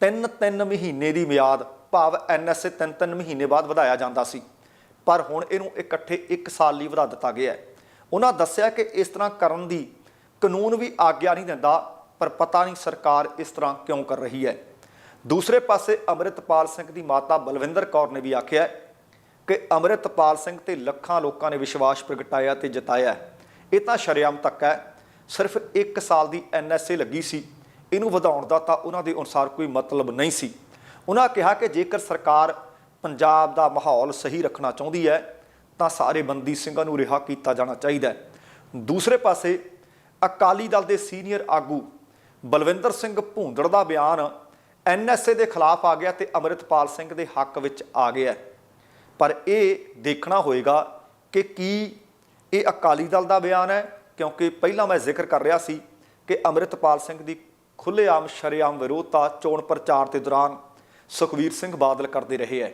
3-3 ਮਹੀਨੇ ਦੀ ਮਿਆਦ ਭਾਵ ਐਨਐਸਏ 3-3 ਮਹੀਨੇ ਬਾਅਦ ਵਧਾਇਆ ਜਾਂਦਾ ਸੀ। ਪਰ ਹੁਣ ਇਹਨੂੰ ਇਕੱਠੇ 1 ਸਾਲ ਲਈ ਵਧਾ ਦਿੱਤਾ ਗਿਆ ਹੈ। ਉਹਨਾਂ ਦੱਸਿਆ ਕਿ ਇਸ ਤਰ੍ਹਾਂ ਕਰਨ ਦੀ ਕਾਨੂੰਨ ਵੀ ਆਗਿਆ ਨਹੀਂ ਦਿੰਦਾ, ਪਰ ਪਤਾ ਨਹੀਂ ਸਰਕਾਰ ਇਸ ਤਰ੍ਹਾਂ ਕਿਉਂ ਕਰ ਰਹੀ ਹੈ। ਦੂਸਰੇ ਪਾਸੇ ਅੰਮ੍ਰਿਤਪਾਲ ਸਿੰਘ ਦੀ ਮਾਤਾ ਬਲਵਿੰਦਰ ਕੌਰ ਨੇ ਵੀ ਆਖਿਆ ਕਿ ਅੰਮ੍ਰਿਤਪਾਲ ਸਿੰਘ ਤੇ ਲੱਖਾਂ ਲੋਕਾਂ ਨੇ ਵਿਸ਼ਵਾਸ ਪ੍ਰਗਟਾਇਆ ਤੇ ਜਤਾਇਆ ਇਹ ਤਾਂ ਸ਼ਰੇਆਮ ਤੱਕ ਹੈ। ਸਿਰਫ 1 ਸਾਲ ਦੀ ਐਨਐਸਏ ਲੱਗੀ ਸੀ। ਇਹਨੂੰ ਵਧਾਉਣ ਦਾ ਤਾਂ ਉਹਨਾਂ ਦੇ ਅਨੁਸਾਰ ਕੋਈ ਮਤਲਬ ਨਹੀਂ ਸੀ। ਉਹਨਾਂ ਕਿਹਾ ਕਿ ਜੇਕਰ ਸਰਕਾਰ ਪੰਜਾਬ ਦਾ ਮਾਹੌਲ ਸਹੀ ਰੱਖਣਾ ਚਾਹੁੰਦੀ ਹੈ, ਤਾਂ ਸਾਰੇ ਬੰਦੀ ਸਿੰਘਾਂ ਨੂੰ ਰਿਹਾ ਕੀਤਾ ਜਾਣਾ ਚਾਹੀਦਾ ਹੈ। ਦੂਸਰੇ ਪਾਸੇ, ਅਕਾਲੀ ਦਲ ਦੇ ਸੀਨੀਅਰ ਆਗੂ ਬਲਵਿੰਦਰ ਸਿੰਘ ਭੂੰਦੜ ਦਾ ਬਿਆਨ ਐਨਐਸਏ ਦੇ ਖਿਲਾਫ ਆ ਗਿਆ ਤੇ ਅਮਰਿਤਪਾਲ ਸਿੰਘ ਦੇ ਹੱਕ ਵਿੱਚ ਆ ਗਿਆ ਪਰ ਇਹ ਦੇਖਣਾ ਹੋਏਗਾ ਕਿ ਕੀ ਇਹ ਅਕਾਲੀ ਦਲ ਦਾ ਬਿਆਨ ਹੈ, ਕਿਉਂਕਿ ਪਹਿਲਾਂ ਮੈਂ ਜ਼ਿਕਰ ਕਰ ਰਿਹਾ ਸੀ ਕਿ ਅਮਰਿਤਪਾਲ ਸਿੰਘ ਦੀ ਖੁੱਲ੍ਹੇਆਮ ਸ਼ਰੇਆਮ ਵਿਰੋਧਤਾ ਚੋਣ ਪ੍ਰਚਾਰ ਦੇ ਦੌਰਾਨ ਸੁਖਵੀਰ ਸਿੰਘ ਬਾਦਲ ਕਰਦੇ ਰਹੇ ਹੈ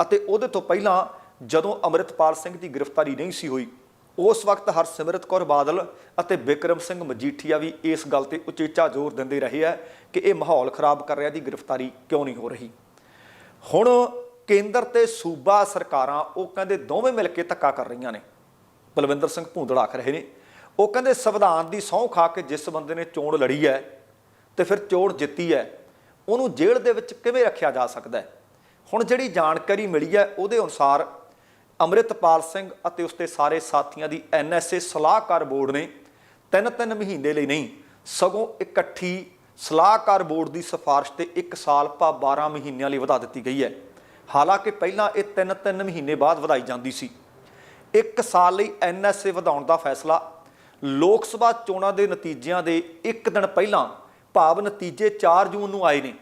ਅਤੇ ਉਹਦੇ ਤੋਂ ਪਹਿਲਾਂ ਜਦੋਂ ਅਮਰਿਤਪਾਲ ਸਿੰਘ ਦੀ ਗ੍ਰਿਫਤਾਰੀ ਨਹੀਂ ਸੀ ਹੋਈ, ਉਸ ਵਕਤ ਹਰਸਿਮਰਤ ਕੌਰ ਬਾਦਲ ਅਤੇ ਬਿਕਰਮ ਸਿੰਘ ਮਜੀਠੀਆ ਵੀ ਇਸ ਗੱਲ ਤੇ ਉਚੇਚਾ ਜ਼ੋਰ ਦਿੰਦੇ ਰਹੇ ਹੈ ਕਿ ਇਹ ਮਾਹੌਲ ਖਰਾਬ ਕਰ ਰਿਹਾ ਦੀ ਗ੍ਰਿਫਤਾਰੀ ਕਿਉਂ ਨਹੀਂ ਹੋ ਰਹੀ। ਹੁਣ ਕੇਂਦਰ ਤੇ ਸੂਬਾ ਸਰਕਾਰਾਂ ਉਹ ਕਹਿੰਦੇ ਦੋਵੇਂ ਮਿਲ ਕੇ ਧੱਕਾ ਕਰ ਰਹੀਆਂ ਨੇ। ਬਲਵਿੰਦਰ ਸਿੰਘ ਭੂੰਦੜ ਆਖ ਰਹੇ ਨੇ, ਉਹ ਕਹਿੰਦੇ ਸੰਵਿਧਾਨ ਦੀ ਸਹੁੰ ਖਾ ਕੇ ਜਿਸ ਬੰਦੇ ਨੇ ਚੋਣ ਲੜੀ ਹੈ ਤੇ ਫਿਰ ਚੋਣ ਜਿੱਤੀ ਹੈ ਉਹਨੂੰ ਜੇਲ੍ਹ ਦੇ ਵਿੱਚ ਕਿਵੇਂ ਰੱਖਿਆ ਜਾ ਸਕਦਾ ਹੈ? ਹੁਣ ਜਿਹੜੀ ਜਾਣਕਾਰੀ ਮਿਲੀ ਹੈ, ਉਹਦੇ ਅਨੁਸਾਰ ਅੰਮ੍ਰਿਤਪਾਲ ਸਿੰਘ ਅਤੇ ਉਸਦੇ ਸਾਰੇ ਸਾਥੀਆਂ ਦੀ ਐਨਐਸਏ ਸਲਾਹਕਾਰ ਬੋਰਡ ਨੇ ਤਿੰਨ ਤਿੰਨ ਮਹੀਨੇ ਲਈ ਨਹੀਂ, ਸਗੋਂ ਇਕੱਠੀ ਸਲਾਹਕਾਰ ਬੋਰਡ ਦੀ ਸਿਫਾਰਿਸ਼ ਤੇ 1 ਸਾਲ ਭਾ 12 ਮਹੀਨਿਆਂ ਲਈ ਵਧਾ ਦਿੱਤੀ ਗਈ ਹੈ। ਹਾਲਾਂਕਿ ਪਹਿਲਾਂ ਇਹ ਤਿੰਨ ਤਿੰਨ ਮਹੀਨੇ ਬਾਅਦ ਵਧਾਈ ਜਾਂਦੀ ਸੀ। ਇੱਕ ਸਾਲ ਲਈ ਐਨਐਸਏ ਵਧਾਉਣ ਦਾ ਫੈਸਲਾ ਲੋਕ ਸਭਾ ਚੋਣਾਂ ਦੇ ਨਤੀਜਿਆਂ ਦੇ ਇੱਕ ਦਿਨ ਪਹਿਲਾਂ ਭਾਵ ਨਤੀਜੇ 4 ਜੂਨ ਨੂੰ ਆਏ ਨੇ।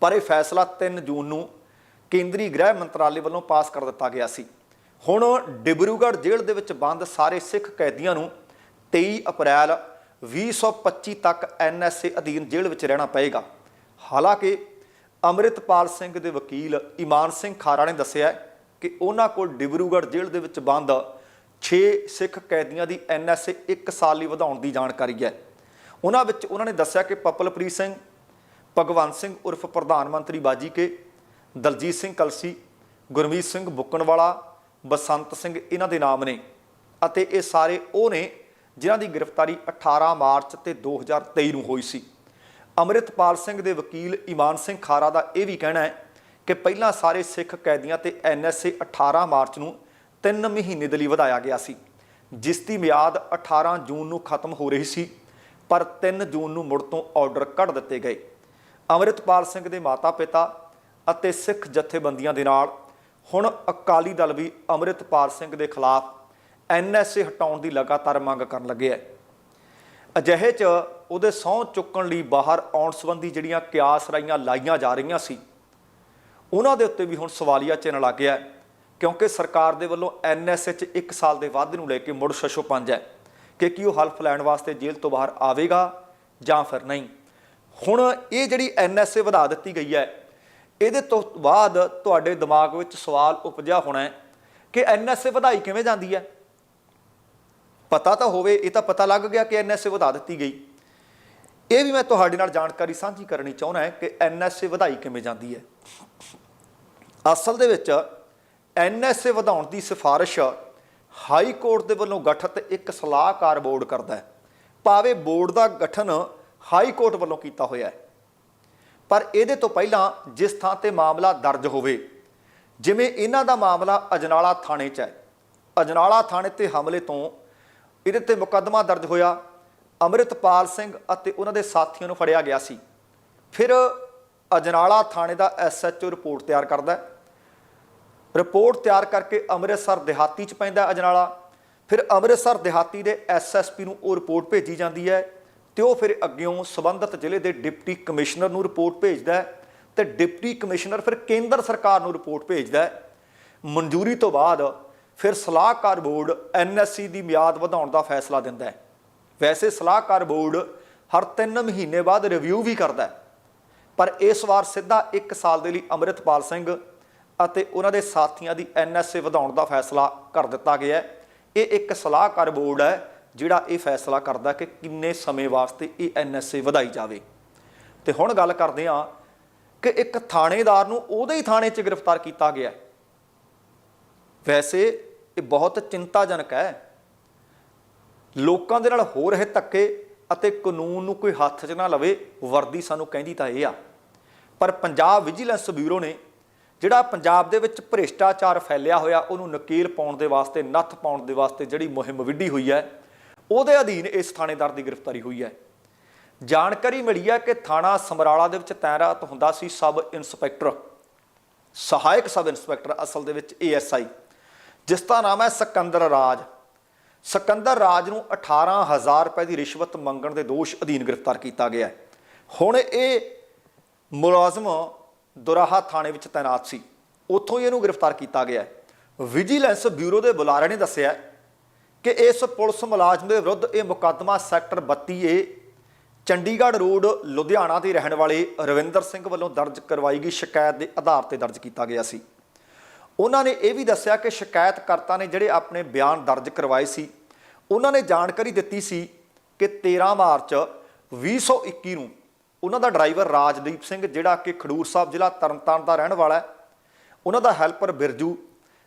ਪਰ ਇਹ ਫੈਸਲਾ 3 ਜੂਨ ਨੂੰ ਕੇਂਦਰੀ ਗ੍ਰਹਿ ਮੰਤਰਾਲੇ ਵੱਲੋਂ ਪਾਸ ਕਰ ਦਿੱਤਾ ਗਿਆ ਸੀ। ਹੁਣ ਡਿਬਰੂਗੜ੍ਹ ਜੇਲ੍ਹ ਦੇ ਵਿੱਚ ਬੰਦ ਸਾਰੇ ਸਿੱਖ ਕੈਦੀਆਂ ਨੂੰ 23 ਅਪ੍ਰੈਲ 2025 ਤੱਕ ਐਨਐਸਏ ਅਧੀਨ ਜੇਲ੍ਹ ਵਿੱਚ ਰਹਿਣਾ ਪਏਗਾ। ਹਾਲਾਂਕਿ ਅੰਮ੍ਰਿਤਪਾਲ ਸਿੰਘ ਦੇ ਵਕੀਲ ਇਮਾਨ ਸਿੰਘ ਖਾਰਾ ਨੇ ਦੱਸਿਆ ਕਿ ਉਹਨਾਂ ਕੋਲ ਡਿਬਰੂਗੜ੍ਹ ਜੇਲ੍ਹ ਦੇ ਵਿੱਚ ਬੰਦ 6 ਸਿੱਖ ਕੈਦੀਆਂ ਦੀ ਐਨਐਸਏ 1 ਸਾਲ ਲਈ ਵਧਾਉਣ ਦੀ ਜਾਣਕਾਰੀ ਹੈ। ਉਹਨਾਂ ਵਿੱਚ ਉਹਨਾਂ ਨੇ ਦੱਸਿਆ ਕਿ ਪਪਲਪ੍ਰੀਤ ਸਿੰਘ, ਭਗਵੰਤ ਸਿੰਘ ਉਰਫ ਪ੍ਰਧਾਨ ਮੰਤਰੀ ਬਾਜੀ ਕੇ, ਦਲਜੀਤ ਸਿੰਘ ਕਲਸੀ, ਗੁਰਮੀਤ ਸਿੰਘ ਬੁੱਕਣਵਾਲਾ, ਬਸੰਤ ਸਿੰਘ ਇਹਨਾਂ ਦੇ ਨਾਮ ਨੇ ਅਤੇ ਇਹ ਸਾਰੇ ਉਹ ਨੇ ਜਿਨ੍ਹਾਂ ਦੀ ਗ੍ਰਿਫਤਾਰੀ 18 ਮਾਰਚ ਤੇ 2023 ਨੂੰ ਹੋਈ ਸੀ। ਅੰਮ੍ਰਿਤਪਾਲ ਸਿੰਘ ਦੇ ਵਕੀਲ ਇਮਾਨ ਸਿੰਘ ਖਾਰਾ ਦਾ ਇਹ ਵੀ ਕਹਿਣਾ ਹੈ ਕਿ ਪਹਿਲਾਂ ਸਾਰੇ ਸਿੱਖ ਕੈਦੀਆਂ ਤੇ ਐਨਐਸਏ 18 ਮਾਰਚ ਨੂੰ 3 ਮਹੀਨੇ ਦੇ ਲਈ ਵਧਾਇਆ ਗਿਆ ਸੀ, ਜਿਸ ਦੀ ਮਿਆਦ 18 ਜੂਨ ਨੂੰ ਖਤਮ ਹੋ ਰਹੀ ਸੀ। ਪਰ 3 ਜੂਨ ਨੂੰ ਮੁੜ ਤੋਂ ਆਰਡਰ ਕੱਢ ਦਿੱਤੇ ਗਏ। ਅੰਮ੍ਰਿਤਪਾਲ ਸਿੰਘ ਦੇ ਮਾਤਾ-ਪਿਤਾ ਅਤੇ ਸਿੱਖ ਜਥੇਬੰਦੀਆਂ ਦੇ ਨਾਲ ਹੁਣ ਅਕਾਲੀ ਦਲ ਵੀ ਅੰਮ੍ਰਿਤਪਾਲ ਸਿੰਘ ਦੇ ਖਿਲਾਫ ਐਨਐਸਏ ਹਟਾਉਣ ਦੀ ਲਗਾਤਾਰ ਮੰਗ ਕਰਨ ਲੱਗੇ ਹੈ। ਅਜਿਹੇ 'ਚ ਉਹਦੇ ਸਹੁੰ ਚੁੱਕਣ ਲਈ ਬਾਹਰ ਆਉਣ ਸੰਬੰਧੀ ਜਿਹੜੀਆਂ ਕਿਆਸ ਰਾਈਆਂ ਲਾਈਆਂ ਜਾ ਰਹੀਆਂ ਸੀ, ਉਹਨਾਂ ਦੇ ਉੱਤੇ ਵੀ ਹੁਣ ਸਵਾਲੀਆ ਚਿੰਨ੍ਹ ਲੱਗ ਗਿਆ ਕਿਉਂਕਿ ਸਰਕਾਰ ਦੇ ਵੱਲੋਂ ਐਨਐਸਏ 'ਚ 1 ਸਾਲ ਦੇ ਵਾਧੇ ਨੂੰ ਲੈ ਕੇ ਮੁੜ ਸ਼ਸ਼ੋ ਪੰਜ ਹੈ। ਕਿ ਕੀ ਉਹ ਹਲਫ ਲੈਣ ਵਾਸਤੇ ਜੇਲ੍ਹ ਤੋਂ ਬਾਹਰ ਆਵੇਗਾ ਜਾਂ ਫਿਰ ਨਹੀਂ। ਹੁਣ ਇਹ ਜਿਹੜੀ ਐਨਐਸਏ ਵਧਾ ਦਿੱਤੀ ਗਈ ਹੈ, ਇਹਦੇ ਤੋਂ ਬਾਅਦ ਤੁਹਾਡੇ ਦਿਮਾਗ ਵਿੱਚ ਸਵਾਲ ਉਪਜਿਆ ਹੋਣਾ ਹੈ ਕਿ ਐਨਐਸਏ ਵਧਾਈ ਕਿਵੇਂ ਜਾਂਦੀ ਹੈ। ਪਤਾ ਤਾਂ ਹੋਵੇ, ਇਹ ਤਾਂ ਪਤਾ ਲੱਗ ਗਿਆ ਕਿ ਐਨਐਸਏ ਵਧਾ ਦਿੱਤੀ ਗਈ। ਇਹ ਵੀ ਮੈਂ ਤੁਹਾਡੇ ਨਾਲ ਜਾਣਕਾਰੀ ਸਾਂਝੀ ਕਰਨੀ ਚਾਹੁੰਦਾ ਹਾਂ ਕਿ ਐਨਐਸਏ ਵਧਾਈ ਕਿਵੇਂ ਜਾਂਦੀ ਹੈ। ਅਸਲ ਦੇ ਵਿੱਚ ਐਨਐਸਏ ਵਧਾਉਣ ਦੀ ਸਿਫਾਰਿਸ਼ ਹਾਈ ਕੋਰਟ ਦੇ ਵੱਲੋਂ ਗਠਿਤ ਇੱਕ ਸਲਾਹਕਾਰ ਬੋਰਡ ਕਰਦਾ ਹੈ। ਭਾਵੇਂ ਬੋਰਡ ਦਾ ਗਠਨ ਹਾਈ ਕੋਰਟ ਵੱਲੋਂ ਕੀਤਾ ਹੋਇਆ ਹੈ, ਪਰ ਇਹਦੇ ਤੋਂ ਪਹਿਲਾਂ ਜਿਸ ਥਾਂ ਤੇ ਮਾਮਲਾ ਦਰਜ ਹੋਵੇ, ਜਿਵੇਂ ਇਹਨਾਂ ਦਾ ਮਾਮਲਾ ਅਜਨਾਲਾ ਥਾਣੇ 'ਚ ਹੈ। ਅਜਨਾਲਾ ਥਾਣੇ ਤੇ ਹਮਲੇ ਤੋਂ ਇਹਦੇ ਤੇ ਮੁਕੱਦਮਾ ਦਰਜ ਹੋਇਆ। ਅੰਮ੍ਰਿਤਪਾਲ ਸਿੰਘ ਅਤੇ ਉਹਨਾਂ ਦੇ ਸਾਥੀਆਂ ਨੂੰ ਫੜਿਆ ਗਿਆ ਸੀ। ਫਿਰ ਅਜਨਾਲਾ ਥਾਣੇ ਦਾ ਐਸਐਚਓ ਰਿਪੋਰਟ ਤਿਆਰ ਕਰਦਾ ਹੈ। ਰਿਪੋਰਟ ਤਿਆਰ ਕਰਕੇ ਅੰਮ੍ਰਿਤਸਰ ਦਿਹਾਤੀ ਚ ਪੈਂਦਾ ਅਜਨਾਲਾ। ਫਿਰ ਅੰਮ੍ਰਿਤਸਰ ਦਿਹਾਤੀ ਦੇ ਐਸਐਸਪੀ ਨੂੰ ਉਹ ਰਿਪੋਰਟ ਭੇਜੀ ਜਾਂਦੀ ਹੈ ਤੇ ਉਹ ਫਿਰ ਅੱਗਿਓਂ ਸਬੰਧਤ ਜ਼ਿਲ੍ਹੇ ਦੇ ਡਿਪਟੀ ਕਮਿਸ਼ਨਰ ਨੂੰ ਰਿਪੋਰਟ ਭੇਜਦਾ ਹੈ ਤੇ ਡਿਪਟੀ ਕਮਿਸ਼ਨਰ ਫਿਰ ਕੇਂਦਰ ਸਰਕਾਰ ਨੂੰ ਰਿਪੋਰਟ ਭੇਜਦਾ ਮਨਜ਼ੂਰੀ ਤੋਂ ਬਾਅਦ ਫਿਰ ਸਲਾਹਕਾਰ ਬੋਰਡ ਐਨਐਸਸੀ ਦੀ ਮਿਆਦ ਵਧਾਉਣ ਦਾ ਫੈਸਲਾ ਦਿੰਦਾ ਹੈ। ਵੈਸੇ ਸਲਾਹਕਾਰ ਬੋਰਡ ਹਰ 3 ਮਹੀਨੇ ਬਾਅਦ ਰਿਵਿਊ ਵੀ ਕਰਦਾ ਪਰ ਇਸ ਵਾਰ ਸਿੱਧਾ 1 ਸਾਲ ਦੇ ਲਈ ਅੰਮ੍ਰਿਤਪਾਲ ਸਿੰਘ ਅਤੇ ਉਹਨਾਂ ਦੇ ਸਾਥੀਆਂ ਦੀ ਐਨਐਸਏ ਵਧਾਉਣ ਦਾ ਫੈਸਲਾ ਕਰ ਦਿੱਤਾ ਗਿਆ ਹੈ। ਇਹ ਇੱਕ ਸਲਾਹਕਾਰ ਬੋਰਡ ਹੈ, ਜਿਹੜਾ ਇਹ ਫੈਸਲਾ ਕਰਦਾ ਕਿ ਕਿੰਨੇ ਸਮੇਂ ਵਾਸਤੇ ਇਹ ਐਨਐਸਏ ਵਧਾਈ ਜਾਵੇ। ਤੇ ਹੁਣ ਗੱਲ ਕਰਦੇ ਹਾਂ ਕਿ ਇੱਕ ਥਾਣੇਦਾਰ ਨੂੰ ਉਹਦੇ ਹੀ ਥਾਣੇ 'ਚ ਗ੍ਰਿਫਤਾਰ ਕੀਤਾ ਗਿਆ। ਵੈਸੇ ਇਹ ਬਹੁਤ ਚਿੰਤਾਜਨਕ ਹੈ। ਲੋਕਾਂ ਦੇ ਨਾਲ ਹੋ ਰਹੇ ਧੱਕੇ ਅਤੇ ਕਾਨੂੰਨ ਨੂੰ ਕੋਈ ਹੱਥ 'ਚ ਨਾ ਲਵੇ, ਵਰਦੀ ਸਾਨੂੰ ਕਹਿੰਦੀ ਤਾਂ ਇਹ ਆ। ਪਰ ਪੰਜਾਬ ਵਿਜੀਲੈਂਸ ਬਿਊਰੋ ਨੇ ਜਿਹੜਾ ਪੰਜਾਬ ਦੇ ਵਿੱਚ ਭ੍ਰਿਸ਼ਟਾਚਾਰ ਫੈਲਿਆ ਹੋਇਆ, ਉਹਨੂੰ ਨਕੀਲ ਪਾਉਣ ਦੇ ਵਾਸਤੇ, ਨੱਥ ਪਾਉਣ ਦੇ ਵਾਸਤੇ ਜਿਹੜੀ ਮੁਹਿੰਮ ਵਿੱਢੀ ਹੋਈ ਹੈ, ਉਹਦੇ ਅਧੀਨ ਇਸ ਥਾਣੇਦਾਰ ਦੀ ਗ੍ਰਿਫਤਾਰੀ ਹੋਈ ਹੈ। ਜਾਣਕਾਰੀ ਮਿਲੀ ਹੈ ਕਿ ਥਾਣਾ ਸਮਰਾਲਾ ਦੇ ਵਿੱਚ ਤੈਨਾਤ ਹੁੰਦਾ ਸੀ ਸਬ ਇੰਸਪੈਕਟਰ, ਸਹਾਇਕ ਸਬ ਇੰਸਪੈਕਟਰ ਅਸਲ ਦੇ ਵਿੱਚ ਏਐਸਆਈ ਜਿਸ ਦਾ ਨਾਮ ਹੈ ਸਿਕੰਦਰ ਰਾਜ। ਸਿਕੰਦਰ ਰਾਜ ਨੂੰ 18000 ਰੁਪਏ ਦੀ ਰਿਸ਼ਵਤ ਮੰਗਣ ਦੇ ਦੋਸ਼ ਅਧੀਨ ਗ੍ਰਿਫਤਾਰ ਕੀਤਾ ਗਿਆ ਹੁਣ ਇਹ ਮੁਲਾਜ਼ਮ ਦੁਰਾਹਾ ਥਾਣੇ ਵਿੱਚ ਤਾਇਨਾਤ ਸੀ। ਉੱਥੋਂ ਹੀ ਇਹਨੂੰ ਗ੍ਰਿਫਤਾਰ ਕੀਤਾ ਗਿਆ ਵਿਜੀਲੈਂਸ ਬਿਊਰੋ ਦੇ ਬੁਲਾਰੇ ਨੇ ਦੱਸਿਆ ਕਿ ਇਸ ਪੁਲਿਸ ਮੁਲਾਜ਼ਮ ਦੇ ਵਿਰੁੱਧ ਇਹ ਮੁਕੱਦਮਾ sector 32A Chandigarh road, Ludhiana ਦੇ ਰਹਿਣ ਵਾਲੇ ਰਵਿੰਦਰ ਸਿੰਘ ਵੱਲੋਂ ਦਰਜ ਕਰਵਾਈ ਗਈ ਸ਼ਿਕਾਇਤ ਦੇ ਆਧਾਰ ਤੇ ਦਰਜ ਕੀਤਾ ਗਿਆ ਸੀ। ਉਹਨਾਂ ਨੇ ਇਹ ਵੀ ਦੱਸਿਆ ਕਿ ਸ਼ਿਕਾਇਤਕਰਤਾ ਨੇ ਜਿਹੜੇ ਆਪਣੇ ਬਿਆਨ ਦਰਜ ਕਰਵਾਏ ਸੀ, ਉਹਨਾਂ ਨੇ ਜਾਣਕਾਰੀ ਦਿੱਤੀ ਸੀ ਕਿ 13 ਮਾਰਚ 2021 ਨੂੰ ਉਹਨਾਂ ਦਾ ਡਰਾਈਵਰ ਰਾਜਦੀਪ ਸਿੰਘ, ਜਿਹੜਾ ਕਿ ਖਡੂਰ ਸਾਹਿਬ ਜ਼ਿਲ੍ਹਾ ਤਰਨਤਾਰਨ ਦਾ ਰਹਿਣ ਵਾਲਾ ਹੈ। ਉਹਨਾਂ ਦਾ ਹੈਲਪਰ ਬਿਰਜੂ,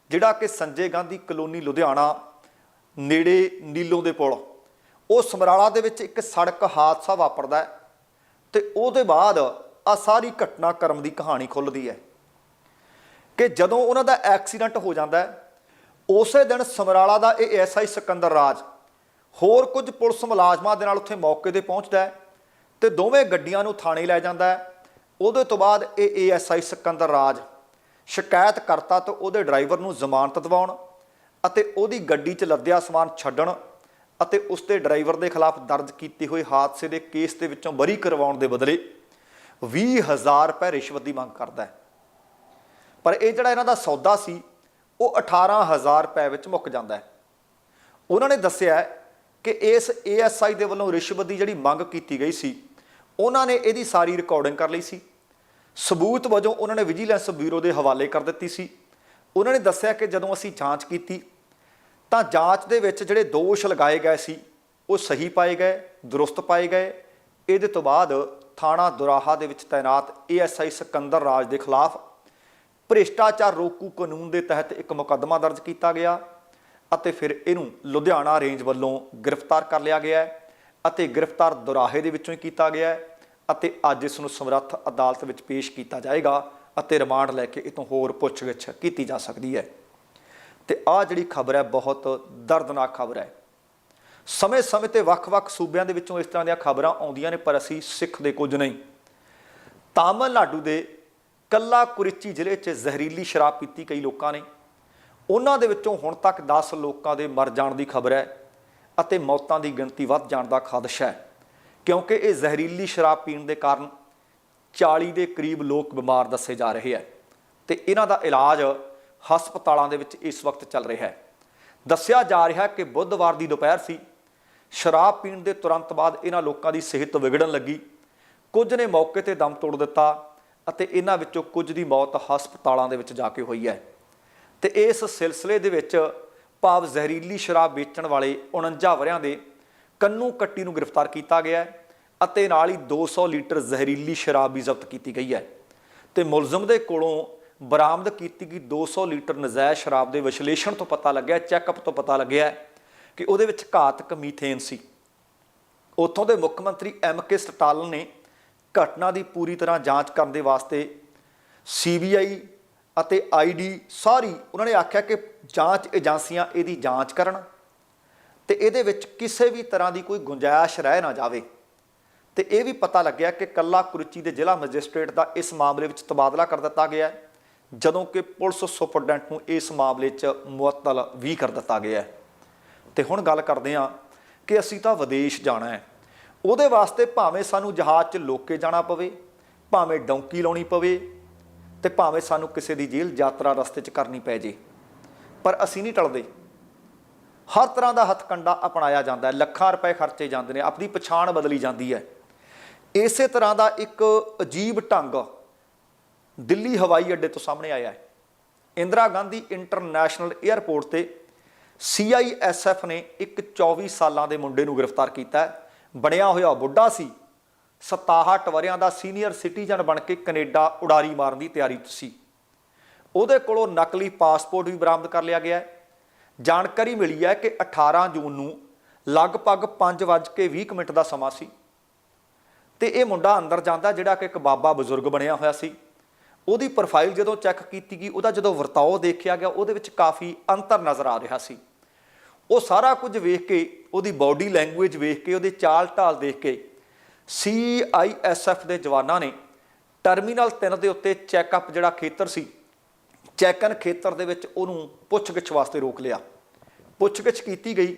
ਜਿਹੜਾ ਕਿ ਸੰਜੇ ਗਾਂਧੀ ਕਲੋਨੀ ਲੁਧਿਆਣਾ, ਨੇੜੇ ਨੀਲੋਂ ਦੇ ਪੁਲ। ਉਹ ਸਮਰਾਲਾ ਦੇ ਵਿੱਚ ਇੱਕ ਸੜਕ ਹਾਦਸਾ ਵਾਪਰਦਾ ਹੈ ਤੇ ਉਹਦੇ ਬਾਅਦ ਆ ਸਾਰੀ ਘਟਨਾਕ੍ਰਮ ਦੀ ਕਹਾਣੀ ਖੁੱਲਦੀ ਹੈ ਕਿ ਜਦੋਂ ਉਹਨਾਂ ਦਾ ਐਕਸੀਡੈਂਟ ਹੋ ਜਾਂਦਾ ਉਸੇ ਦਿਨ ਸਮਰਾਲਾ ਦਾ ਇਹ ਐਸਆਈ ਸਿਕੰਦਰ ਰਾਜ ਹੋਰ ਕੁਝ ਪੁਲਿਸ ਮੁਲਾਜ਼ਮਾਂ ਦੇ ਨਾਲ ਉੱਥੇ ਮੌਕੇ ਤੇ ਪਹੁੰਚਦਾ ਹੈ। ਤੇ ਦੋਵੇਂ ਗੱਡੀਆਂ ਨੂੰ ਥਾਣੇ ਲੈ ਜਾਂਦਾ ਹੈ। ਉਹਦੇ ਤੋਂ ਬਾਅਦ ਇਹ ਏਐਸਆਈ ਸਿਕੰਦਰ ਰਾਜ ਸ਼ਿਕਾਇਤ ਕਰਤਾ ਤੋਂ ਉਹਦੇ ਡਰਾਈਵਰ ਨੂੰ ਜ਼ਮਾਨਤ ਦਿਵਾਉਣ ਅਤੇ ਉਹਦੀ ਗੱਡੀ 'ਚ ਲੱਦਿਆ ਸਮਾਨ ਛੱਡਣ ਅਤੇ ਉਸ ਦੇ ਡਰਾਈਵਰ ਦੇ ਖਿਲਾਫ ਦਰਜ ਕੀਤੇ ਹੋਏ ਹਾਦਸੇ ਦੇ ਕੇਸ ਦੇ ਵਿੱਚੋਂ ਬਰੀ ਕਰਵਾਉਣ ਦੇ ਬਦਲੇ 20000 ਰੁਪਏ ਰਿਸ਼ਵਤ ਦੀ ਮੰਗ ਕਰਦਾ ਹੈ। ਪਰ ਇਹ ਜਿਹੜਾ ਇਹਨਾਂ ਦਾ ਸੌਦਾ ਸੀ, ਉਹ 18000 ਰੁਪਏ ਵਿੱਚ ਮੁੱਕ ਜਾਂਦਾ ਹੈ। ਉਹਨਾਂ ਨੇ ਦੱਸਿਆ ਕਿ ਇਸ ਏਐਸਆਈ ਦੇ ਵੱਲੋਂ ਰਿਸ਼ਵਤ ਦੀ ਜਿਹੜੀ ਮੰਗ ਕੀਤੀ ਗਈ ਸੀ ਉਹਨਾਂ ਨੇ ਇਹਦੀ ਸਾਰੀ ਰਿਕਾਰਡਿੰਗ ਕਰ ਲਈ ਸੀ। ਸਬੂਤ ਵਜੋਂ ਉਹਨਾਂ ਨੇ ਵਿਜੀਲੈਂਸ ਬਿਊਰੋ ਦੇ ਹਵਾਲੇ ਕਰ ਦਿੱਤੀ ਸੀ। ਉਹਨਾਂ ਨੇ ਦੱਸਿਆ ਕਿ ਜਦੋਂ ਅਸੀਂ ਜਾਂਚ ਕੀਤੀ, ਤਾਂ ਜਾਂਚ ਦੇ ਵਿੱਚ ਜਿਹੜੇ ਦੋਸ਼ ਲਗਾਏ ਗਏ ਸੀ, ਉਹ ਸਹੀ ਪਾਏ ਗਏ, ਦਰੁਸਤ ਪਾਏ ਗਏ। ਇਹਦੇ ਤੋਂ ਬਾਅਦ ਥਾਣਾ ਦੁਰਾਹਾ ਦੇ ਵਿੱਚ ਤਾਇਨਾਤ ਏਐਸਆਈ ਸਿਕੰਦਰ ਰਾਜ ਦੇ ਖਿਲਾਫ ਭ੍ਰਿਸ਼ਟਾਚਾਰ ਰੋਕੂ ਕਾਨੂੰਨ ਦੇ ਤਹਿਤ ਇੱਕ ਮੁਕੱਦਮਾ ਦਰਜ ਕੀਤਾ ਗਿਆ ਅਤੇ ਫਿਰ ਇਹਨੂੰ ਲੁਧਿਆਣਾ ਰੇਂਜ ਵੱਲੋਂ ਗ੍ਰਿਫਤਾਰ ਕਰ ਲਿਆ ਗਿਆ ਅਤੇ ਗ੍ਰਿਫਤਾਰ ਦੁਰਾਹੇ ਦੇ ਵਿੱਚੋਂ ਹੀ ਕੀਤਾ ਗਿਆ ਹੈ। ਅਤੇ ਅੱਜ ਇਸ ਨੂੰ ਸਮਰੱਥ ਅਦਾਲਤ ਵਿੱਚ ਪੇਸ਼ ਕੀਤਾ ਜਾਏਗਾ ਅਤੇ ਰਿਮਾਂਡ ਲੈ ਕੇ ਇਹ ਤੋਂ ਹੋਰ ਪੁੱਛਗਿੱਛ ਕੀਤੀ ਜਾ ਸਕਦੀ ਹੈ। ਤੇ ਆਹ ਜਿਹੜੀ ਖਬਰ ਹੈ ਬਹੁਤ ਦਰਦਨਾਕ ਖਬਰ ਹੈ। ਸਮੇਂ-ਸਮੇਂ ਤੇ ਵੱਖ-ਵੱਖ ਸੂਬਿਆਂ ਦੇ ਵਿੱਚੋਂ ਇਸ ਤਰ੍ਹਾਂ ਦੀਆਂ ਖਬਰਾਂ ਆਉਂਦੀਆਂ ਨੇ, ਪਰ ਅਸੀਂ ਸਿੱਖਦੇ ਕੁਝ ਨਹੀਂ। ਤਾਮਿਲਨਾਡੂ ਦੇ ਕੱਲਾ ਕੁਰਿਚੀ ਜ਼ਿਲ੍ਹੇ 'ਚ ਜ਼ਹਿਰੀਲੀ ਸ਼ਰਾਬ ਪੀਤੀ ਕਈ ਲੋਕਾਂ ਨੇ। ਉਹਨਾਂ ਦੇ ਵਿੱਚੋਂ ਹੁਣ ਤੱਕ 10 ਲੋਕਾਂ ਦੇ ਮਰ ਜਾਣ ਦੀ ਖਬਰ ਹੈ ਅਤੇ ਮੌਤਾਂ ਦੀ ਗਿਣਤੀ ਵੱਧ ਜਾਣ ਦਾ ਖਦਸ਼ਾ ਹੈ। ਕਿਉਂਕਿ ਇਹ ਜ਼ਹਿਰੀਲੀ ਸ਼ਰਾਬ ਪੀਣ ਦੇ ਕਾਰਨ 40 ਦੇ ਕਰੀਬ ਲੋਕ ਬਿਮਾਰ ਦੱਸੇ ਜਾ ਰਹੇ ਹੈ ਤੇ ਇਹਨਾਂ ਦਾ ਇਲਾਜ ਹਸਪਤਾਲਾਂ ਦੇ ਵਿੱਚ ਇਸ ਵਕਤ ਚੱਲ ਰਿਹਾ ਹੈ। ਦੱਸਿਆ ਜਾ ਰਿਹਾ ਹੈ ਕਿ ਬੁੱਧਵਾਰ ਦੀ ਦੁਪਹਿਰ ਸੀ, ਸ਼ਰਾਬ ਪੀਣ ਦੇ ਤੁਰੰਤ ਬਾਅਦ ਇਹਨਾਂ ਲੋਕਾਂ ਦੀ ਸਿਹਤ ਵਿਗੜਨ ਲੱਗੀ। ਕੁਝ ਨੇ ਮੌਕੇ ਤੇ ਦਮ ਤੋੜ ਦਿੱਤਾ ਅਤੇ ਇਹਨਾਂ ਵਿੱਚੋਂ ਕੁਝ ਦੀ ਮੌਤ ਹਸਪਤਾਲਾਂ ਦੇ ਵਿੱਚ ਜਾ ਕੇ ਹੋਈ ਹੈ। ਤੇ ਇਸ ਸਿਲਸਿਲੇ ਦੇ ਵਿੱਚ ਭਾਵ ਜ਼ਹਿਰੀਲੀ ਸ਼ਰਾਬ ਵੇਚਣ ਵਾਲੇ 49 ਵਰਿਆਂ ਦੇ ਕੰਨੂ ਕੱਟੀ ਨੂੰ ਗ੍ਰਿਫਤਾਰ ਕੀਤਾ ਗਿਆ ਹੈ ਅਤੇ ਨਾਲ ਹੀ 200 ਲੀਟਰ ਜ਼ਹਿਰੀਲੀ ਸ਼ਰਾਬ ਵੀ ਜ਼ਬਤ ਕੀਤੀ ਗਈ ਹੈ। ਤੇ ਮੁਲਜ਼ਮ ਦੇ ਕੋਲੋਂ ਬਰਾਮਦ ਕੀਤੀ ਗਈ 200 ਲੀਟਰ ਨਜਾਇਜ਼ ਸ਼ਰਾਬ ਦੇ ਵਿਸ਼ਲੇਸ਼ਣ ਤੋਂ ਪਤਾ ਲੱਗਿਆ, ਚੈੱਕਅਪ ਤੋਂ ਪਤਾ ਲੱਗਿਆ ਕਿ ਉਹਦੇ ਵਿੱਚ ਘਾਤਕ ਮੀਥੇਨ ਸੀ। ਉੱਥੋਂ ਦੇ ਮੁੱਖ ਮੰਤਰੀ ਐਮ ਕੇ ਸਟਾਲਨ ਨੇ ਘਟਨਾ ਦੀ ਪੂਰੀ ਤਰ੍ਹਾਂ ਜਾਂਚ ਕਰਨ ਦੇ ਵਾਸਤੇ ਸੀਬੀਆਈ ਅਤੇ ਆਈਡੀ ਸਾਰੀ ਉਹਨਾਂ ਨੇ ਆਖਿਆ ਕਿ ਜਾਂਚ ਏਜੰਸੀਆਂ ਇਹਦੀ ਜਾਂਚ ਕਰਨ। ਤੇ ਇਹਦੇ ਵਿੱਚ ਕਿਸੇ ਵੀ ਤਰ੍ਹਾਂ ਦੀ ਕੋਈ ਗੁੰਜਾਇਸ਼ ਰਹਿ ਨਾ ਜਾਵੇ। ਤੇ ਇਹ ਵੀ ਪਤਾ ਲੱਗਿਆ ਕਿ ਕੱਲਾ ਕੁਰਚੀ ਦੇ ਜ਼ਿਲ੍ਹਾ ਮੈਜਿਸਟ੍ਰੇਟ ਦਾ ਇਸ ਮਾਮਲੇ ਵਿੱਚ ਤਬਾਦਲਾ ਕਰ ਦਿੱਤਾ ਗਿਆ ਹੈ, ਜਦੋਂ ਕਿ ਪੁਲਿਸ ਸੁਪਰਡੈਂਟ ਨੂੰ ਇਸ ਮਾਮਲੇ 'ਚ ਮੁਅੱਤਲ ਵੀ ਕਰ ਦਿੱਤਾ ਗਿਆ ਹੈ। ਤੇ ਹੁਣ ਗੱਲ ਕਰਦੇ ਹਾਂ ਕਿ ਅਸੀਂ ਤਾਂ ਵਿਦੇਸ਼ ਜਾਣਾ ਹੈ। ਉਹਦੇ ਵਾਸਤੇ ਭਾਵੇਂ ਸਾਨੂੰ ਜਹਾਜ਼ 'ਚ ਲੋਕੇ ਜਾਣਾ ਪਵੇ, ਭਾਵੇਂ ਡੌਂਕੀ ਲਾਉਣੀ ਪਵੇ, ਤੇ ਭਾਵੇਂ ਸਾਨੂੰ ਕਿਸੇ ਦੀ ਜੇਲ੍ਹ ਯਾਤਰਾ ਰਸਤੇ 'ਚ ਕਰਨੀ ਪੈ ਜੇ। ਪਰ ਅਸੀਂ ਨਹੀਂ ਟਲਦੇ। ਹਰ ਤਰ੍ਹਾਂ ਦਾ ਹੱਥਕੰਡਾ ਅਪਣਾਇਆ ਜਾਂਦਾ ਹੈ, ਲੱਖਾਂ ਰੁਪਏ ਖਰਚੇ ਜਾਂਦੇ ਨੇ ਆਪਣੀ ਪਛਾਣ ਬਦਲੀ ਜਾਂਦੀ ਹੈ। ਇਸੇ ਤਰ੍ਹਾਂ ਦਾ ਇੱਕ ਅਜੀਬ ਢੰਗ ਦਿੱਲੀ ਹਵਾਈ ਅੱਡੇ ਤੋਂ ਸਾਹਮਣੇ ਆਇਆ ਹੈ। ਇੰਦਰਾ ਗਾਂਧੀ ਇੰਟਰਨੈਸ਼ਨਲ 에ਅਰਪੋਰਟ ਤੇ ਸੀਆਈਐਸਐਫ ਨੇ ਇੱਕ 24 ਸਾਲਾਂ ਦੇ ਮੁੰਡੇ ਨੂੰ ਗ੍ਰਿਫਤਾਰ ਕੀਤਾ ਬਣਿਆ ਹੋਇਆ ਬੁੱਢਾ ਸੀ 67 ਵਰਿਆਂ ਦਾ ਸੀਨੀਅਰ ਸਿਟੀਜ਼ਨ ਬਣ ਕੇ ਕੈਨੇਡਾ ਉਡਾਰੀ ਮਾਰਨ ਦੀ ਤਿਆਰੀ ਸੀ। ਉਹਦੇ ਕੋਲੋਂ ਨਕਲੀ ਪਾਸਪੋਰਟ ਵੀ ਬਰਾਮਦ ਕਰ ਲਿਆ ਗਿਆ ਹੈ। ਜਾਣਕਾਰੀ ਮਿਲੀ ਹੈ ਕਿ 18 ਜੂਨ ਨੂੰ ਲਗਭਗ 5:20 ਮਿੰਟ ਦਾ ਸਮਾਂ ਸੀ ਤੇ ਇਹ ਮੁੰਡਾ ਅੰਦਰ ਜਾਂਦਾ ਜਿਹੜਾ ਕਿ ਇੱਕ ਬਾਬਾ ਬਜ਼ੁਰਗ ਬਣਿਆ ਹੋਇਆ ਸੀ। ਉਹਦੀ ਪ੍ਰੋਫਾਈਲ ਜਦੋਂ ਚੈੱਕ ਕੀਤੀ ਗਈ, ਉਹਦਾ ਜਦੋਂ ਵਰਤਾਓ ਦੇਖਿਆ ਗਿਆ, ਉਹਦੇ ਵਿੱਚ ਕਾਫੀ ਅੰਤਰ ਨਜ਼ਰ ਆ ਰਿਹਾ ਸੀ। ਉਹ ਸਾਰਾ ਕੁਝ ਵੇਖ ਕੇ, ਉਹਦੀ ਬਾਡੀ ਲੈਂਗੁਏਜ ਵੇਖ ਕੇ, ਉਹਦੇ ਚਾਲ ਢਾਲ ਦੇਖ ਕੇ ਸੀਆਈਐਸਐਫ ਦੇ ਜਵਾਨਾਂ ਨੇ ਟਰਮੀਨਲ 3 ਦੇ ਉੱਤੇ ਚੈੱਕਅਪ ਜਿਹੜਾ ਖੇਤਰ ਸੀ ਚੈਕਨ ਖੇਤਰ ਦੇ ਵਿੱਚ ਉਹਨੂੰ ਪੁੱਛਗਿੱਛ ਵਾਸਤੇ ਰੋਕ ਲਿਆ। ਪੁੱਛਗਿੱਛ ਕੀਤੀ ਗਈ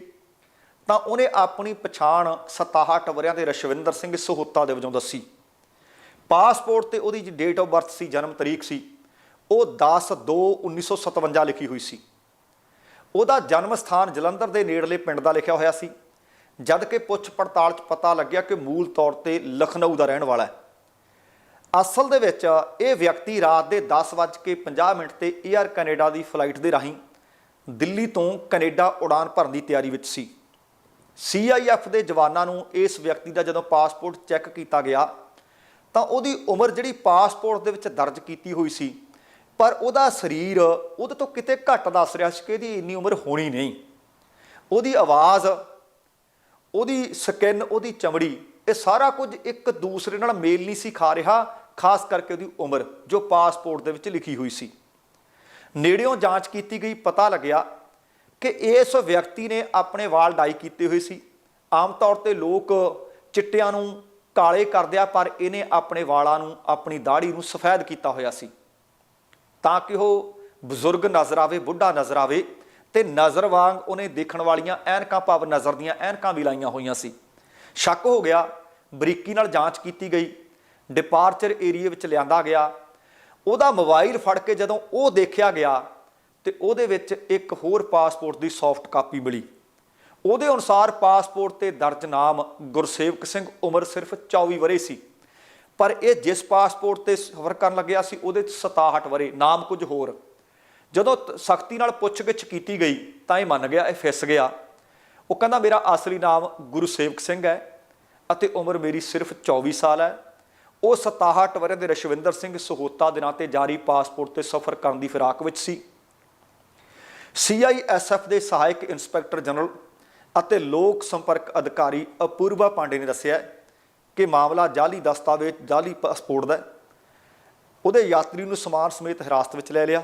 ਤਾਂ ਉਹਨੇ ਆਪਣੀ ਪਛਾਣ 67 ਵਰਿਆਂ ਦੇ ਰਸ਼ਵਿੰਦਰ ਸਿੰਘ ਸਹੋਤਾ ਦੇ ਵਜੋਂ ਦੱਸੀ। ਪਾਸਪੋਰਟ ਤੇ ਉਹਦੀ ਜਿਹੜੀ ਡੇਟ ਆਫ ਬਰਥ ਸੀ, ਜਨਮ ਤਰੀਕ ਸੀ, ਉਹ 10/2/1957 ਲਿਖੀ ਹੋਈ ਸੀ। ਉਹਦਾ ਜਨਮ ਸਥਾਨ ਜਲੰਧਰ ਦੇ ਨੇੜਲੇ ਪਿੰਡ ਦਾ ਲਿਖਿਆ ਹੋਇਆ ਸੀ, ਜਦ ਕਿ ਪੁੱਛ ਪੜਤਾਲ 'ਚ ਪਤਾ ਲੱਗਿਆ ਕਿ ਮੂਲ ਤੌਰ ਤੇ ਲਖਨਊ ਦਾ ਰਹਿਣ ਵਾਲਾ ਹੈ। ਅਸਲ ਦੇ ਵਿੱਚ ਇਹ ਵਿਅਕਤੀ ਰਾਤ ਦੇ 10:50 ਮਿੰਟ ਤੇ 에ਅਰ ਕੈਨੇਡਾ ਦੀ ਫਲਾਈਟ ਦੇ ਰਾਹੀਂ ਦਿੱਲੀ ਤੋਂ ਕੈਨੇਡਾ ਉਡਾਨ ਭਰਨ ਦੀ ਤਿਆਰੀ ਵਿੱਚ ਸੀ। ਸੀਆਈਐਫ ਦੇ ਜਵਾਨਾਂ ਨੂੰ ਇਸ ਵਿਅਕਤੀ ਦਾ ਜਦੋਂ ਪਾਸਪੋਰਟ ਚੈੱਕ ਕੀਤਾ ਗਿਆ, ਤਾਂ ਉਹਦੀ ਉਮਰ ਜਿਹੜੀ ਪਾਸਪੋਰਟ ਦੇ ਵਿੱਚ ਦਰਜ ਕੀਤੀ ਹੋਈ ਸੀ, ਪਰ ਉਹਦਾ ਸਰੀਰ ਉਹਦੇ ਤੋਂ ਕਿਤੇ ਘੱਟ ਦੱਸ ਰਿਹਾ ਸੀ ਕਿ ਇਹਦੀ ਇੰਨੀ ਉਮਰ ਹੋਣੀ ਨਹੀਂ। ਉਹਦੀ ਆਵਾਜ਼, ਉਹਦੀ ਸਕਿਨ ਉਹਦੀ ਚਮੜੀ, ਇਹ ਸਾਰਾ ਕੁਝ ਇੱਕ ਦੂਸਰੇ ਨਾਲ ਮੇਲ ਨਹੀਂ ਸੀ ਖਾ ਰਿਹਾ ਖਾਸ ਕਰਕੇ ਉਹਦੀ ਉਮਰ, ਜੋ ਪਾਸਪੋਰਟ ਦੇ ਵਿੱਚ ਲਿਖੀ ਹੋਈ ਸੀ। ਨੇੜਿਓਂ ਜਾਂਚ ਕੀਤੀ ਗਈ, ਪਤਾ ਲੱਗਿਆ ਕਿ ਇਸ ਵਿਅਕਤੀ ਨੇ ਆਪਣੇ ਵਾਲ ਡਾਈ ਕੀਤੇ ਹੋਏ ਸੀ। ਆਮ ਤੌਰ ਤੇ ਲੋਕ ਚਿੱਟਿਆਂ ਨੂੰ ਕਾਲੇ ਕਰਦੇ ਆ, ਪਰ ਇਹਨੇ ਆਪਣੇ ਵਾਲਾਂ ਨੂੰ, ਆਪਣੀ ਦਾੜੀ ਨੂੰ ਸਫੈਦ ਕੀਤਾ ਹੋਇਆ ਸੀ। ਤਾਂ ਕਿ ਉਹ ਬਜ਼ੁਰਗ ਨਜ਼ਰ ਆਵੇ, ਬੁੱਢਾ ਨਜ਼ਰ ਆਵੇ, ਤੇ ਨਜ਼ਰ ਵਾਂਗ ਉਹਨੇ ਦੇਖਣ ਵਾਲੀਆਂ ਐਨਕਾਂ, ਭਾਵ ਨਜ਼ਰ ਦੀਆਂ ਐਨਕਾਂ ਵੀ ਲਾਈਆਂ ਹੋਈਆਂ ਸੀ। ਸ਼ੱਕ ਹੋ ਗਿਆ, ਬਰੀਕੀ ਨਾਲ ਜਾਂਚ ਕੀਤੀ ਗਈ। ਡਿਪਾਰਚਰ ਏਰੀਆ ਵਿੱਚ ਲਿਆਂਦਾ ਗਿਆ। ਉਹਦਾ ਮੋਬਾਈਲ ਫੜ ਕੇ ਜਦੋਂ ਉਹ ਦੇਖਿਆ ਗਿਆ, ਤੇ ਉਹਦੇ ਵਿੱਚ ਇੱਕ ਹੋਰ ਪਾਸਪੋਰਟ ਦੀ ਸੌਫਟ ਕਾਪੀ ਮਿਲੀ। ਉਹਦੇ ਅਨੁਸਾਰ ਪਾਸਪੋਰਟ ਤੇ ਦਰਜ ਨਾਮ ਗੁਰਸੇਵਕ ਸਿੰਘ ਉਮਰ ਸਿਰਫ 24 ਵਰੇ ਸੀ। ਪਰ ਇਹ ਜਿਸ ਪਾਸਪੋਰਟ ਤੇ ਸਫ਼ਰ ਕਰਨ ਲੱਗਿਆ ਸੀ, ਉਹਦੇ 'ਚ 67 ਵਰੇ ਨਾਮ ਕੁਝ ਹੋਰ। ਜਦੋਂ ਸਖਤੀ ਨਾਲ ਪੁੱਛਗਿੱਛ ਕੀਤੀ ਗਈ, ਤਾਂ ਇਹ ਮੰਨ ਗਿਆ, ਇਹ ਫਿਸ ਗਿਆ। ਉਹ ਕਹਿੰਦਾ, ਮੇਰਾ ਅਸਲੀ ਨਾਮ ਗੁਰਸੇਵਕ ਸਿੰਘ ਹੈ ਅਤੇ ਉਮਰ ਮੇਰੀ ਸਿਰਫ 24 ਸਾਲ ਹੈ। ਉਹ 67 ਵਰੇ ਦੇ ਰਸ਼ਵਿੰਦਰ ਸਿੰਘ ਸਹੋਤਾ ਦੇ ਨਾਂ ਤੇ ਜਾਰੀ ਪਾਸਪੋਰਟ ਤੇ ਸਫ਼ਰ ਕਰਨ ਦੀ ਫਿਰਾਕ ਵਿੱਚ ਸੀ। ਸੀਆਈਐਸਐਫ ਦੇ ਸਹਾਇਕ ਇੰਸਪੈਕਟਰ ਜਨਰਲ ਅਤੇ ਲੋਕ ਸੰਪਰਕ ਅਧਿਕਾਰੀ ਅਪੂਰਵਾ ਪਾਂਡੇ ਨੇ ਦੱਸਿਆ ਕਿ ਮਾਮਲਾ ਜਾਲੀ ਦਸਤਾਵੇਜ਼ ਜਾਲੀ ਪਾਸਪੋਰਟ ਦਾ ਉਹਦੇ ਯਾਤਰੀ ਨੂੰ ਸਮਾਨ ਸਮੇਤ ਹਿਰਾਸਤ ਵਿੱਚ ਲੈ ਲਿਆ।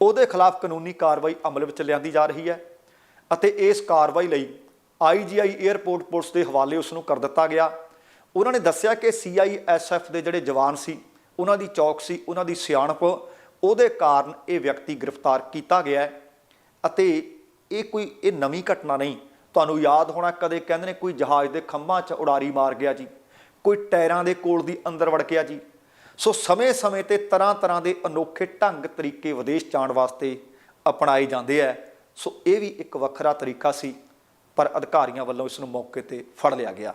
ਉਹਦੇ ਖਿਲਾਫ ਕਾਨੂੰਨੀ ਕਾਰਵਾਈ ਅਮਲ ਵਿੱਚ ਲਿਆਂਦੀ ਜਾ ਰਹੀ ਹੈ ਅਤੇ ਇਸ ਕਾਰਵਾਈ ਲਈ ਆਈਜੀਆਈ 에ਅਰਪੋਰਟ ਪੁਲਿਸ ਦੇ ਹਵਾਲੇ ਉਸ ਨੂੰ ਕਰ ਦਿੱਤਾ ਗਿਆ। ਉਹਨਾਂ ਨੇ ਦੱਸਿਆ ਕਿ ਸੀਆਈਐਸਐਫ ਦੇ ਜਿਹੜੇ ਜਵਾਨ ਸੀ, ਉਹਨਾਂ ਦੀ ਚੌਕਸੀ ਉਹਨਾਂ ਦੀ ਸਿਆਣਪ, ਉਹਦੇ ਕਾਰਨ ਇਹ ਵਿਅਕਤੀ ਗ੍ਰਿਫਤਾਰ ਕੀਤਾ ਗਿਆ ਅਤੇ ਇਹ ਕੋਈ, ਇਹ ਨਵੀਂ ਘਟਨਾ ਨਹੀਂ। ਤੁਹਾਨੂੰ ਯਾਦ ਹੋਣਾ, ਕਦੇ ਕਹਿੰਦੇ ਨੇ ਕੋਈ ਜਹਾਜ਼ ਦੇ ਖੰਭਾਂ 'ਚ ਉਡਾਰੀ ਮਾਰ ਗਿਆ ਜੀ, ਕੋਈ ਟਾਇਰਾਂ ਦੇ ਕੋਲ ਦੀ ਅੰਦਰ ਵੜ ਗਿਆ ਜੀ। ਸੋ ਸਮੇਂ-ਸਮੇਂ ਤੇ ਤਰ੍ਹਾਂ-ਤਰ੍ਹਾਂ ਦੇ ਅਨੋਖੇ ਢੰਗ ਤਰੀਕੇ ਵਿਦੇਸ਼ ਜਾਣ ਵਾਸਤੇ ਅਪਣਾਏ ਜਾਂਦੇ ਆ। ਸੋ ਇਹ ਵੀ ਇੱਕ ਵੱਖਰਾ ਤਰੀਕਾ ਸੀ, ਪਰ ਅਧਿਕਾਰੀਆਂ ਵੱਲੋਂ ਇਸ ਨੂੰ ਮੌਕੇ ਤੇ ਫੜ ਲਿਆ ਗਿਆ।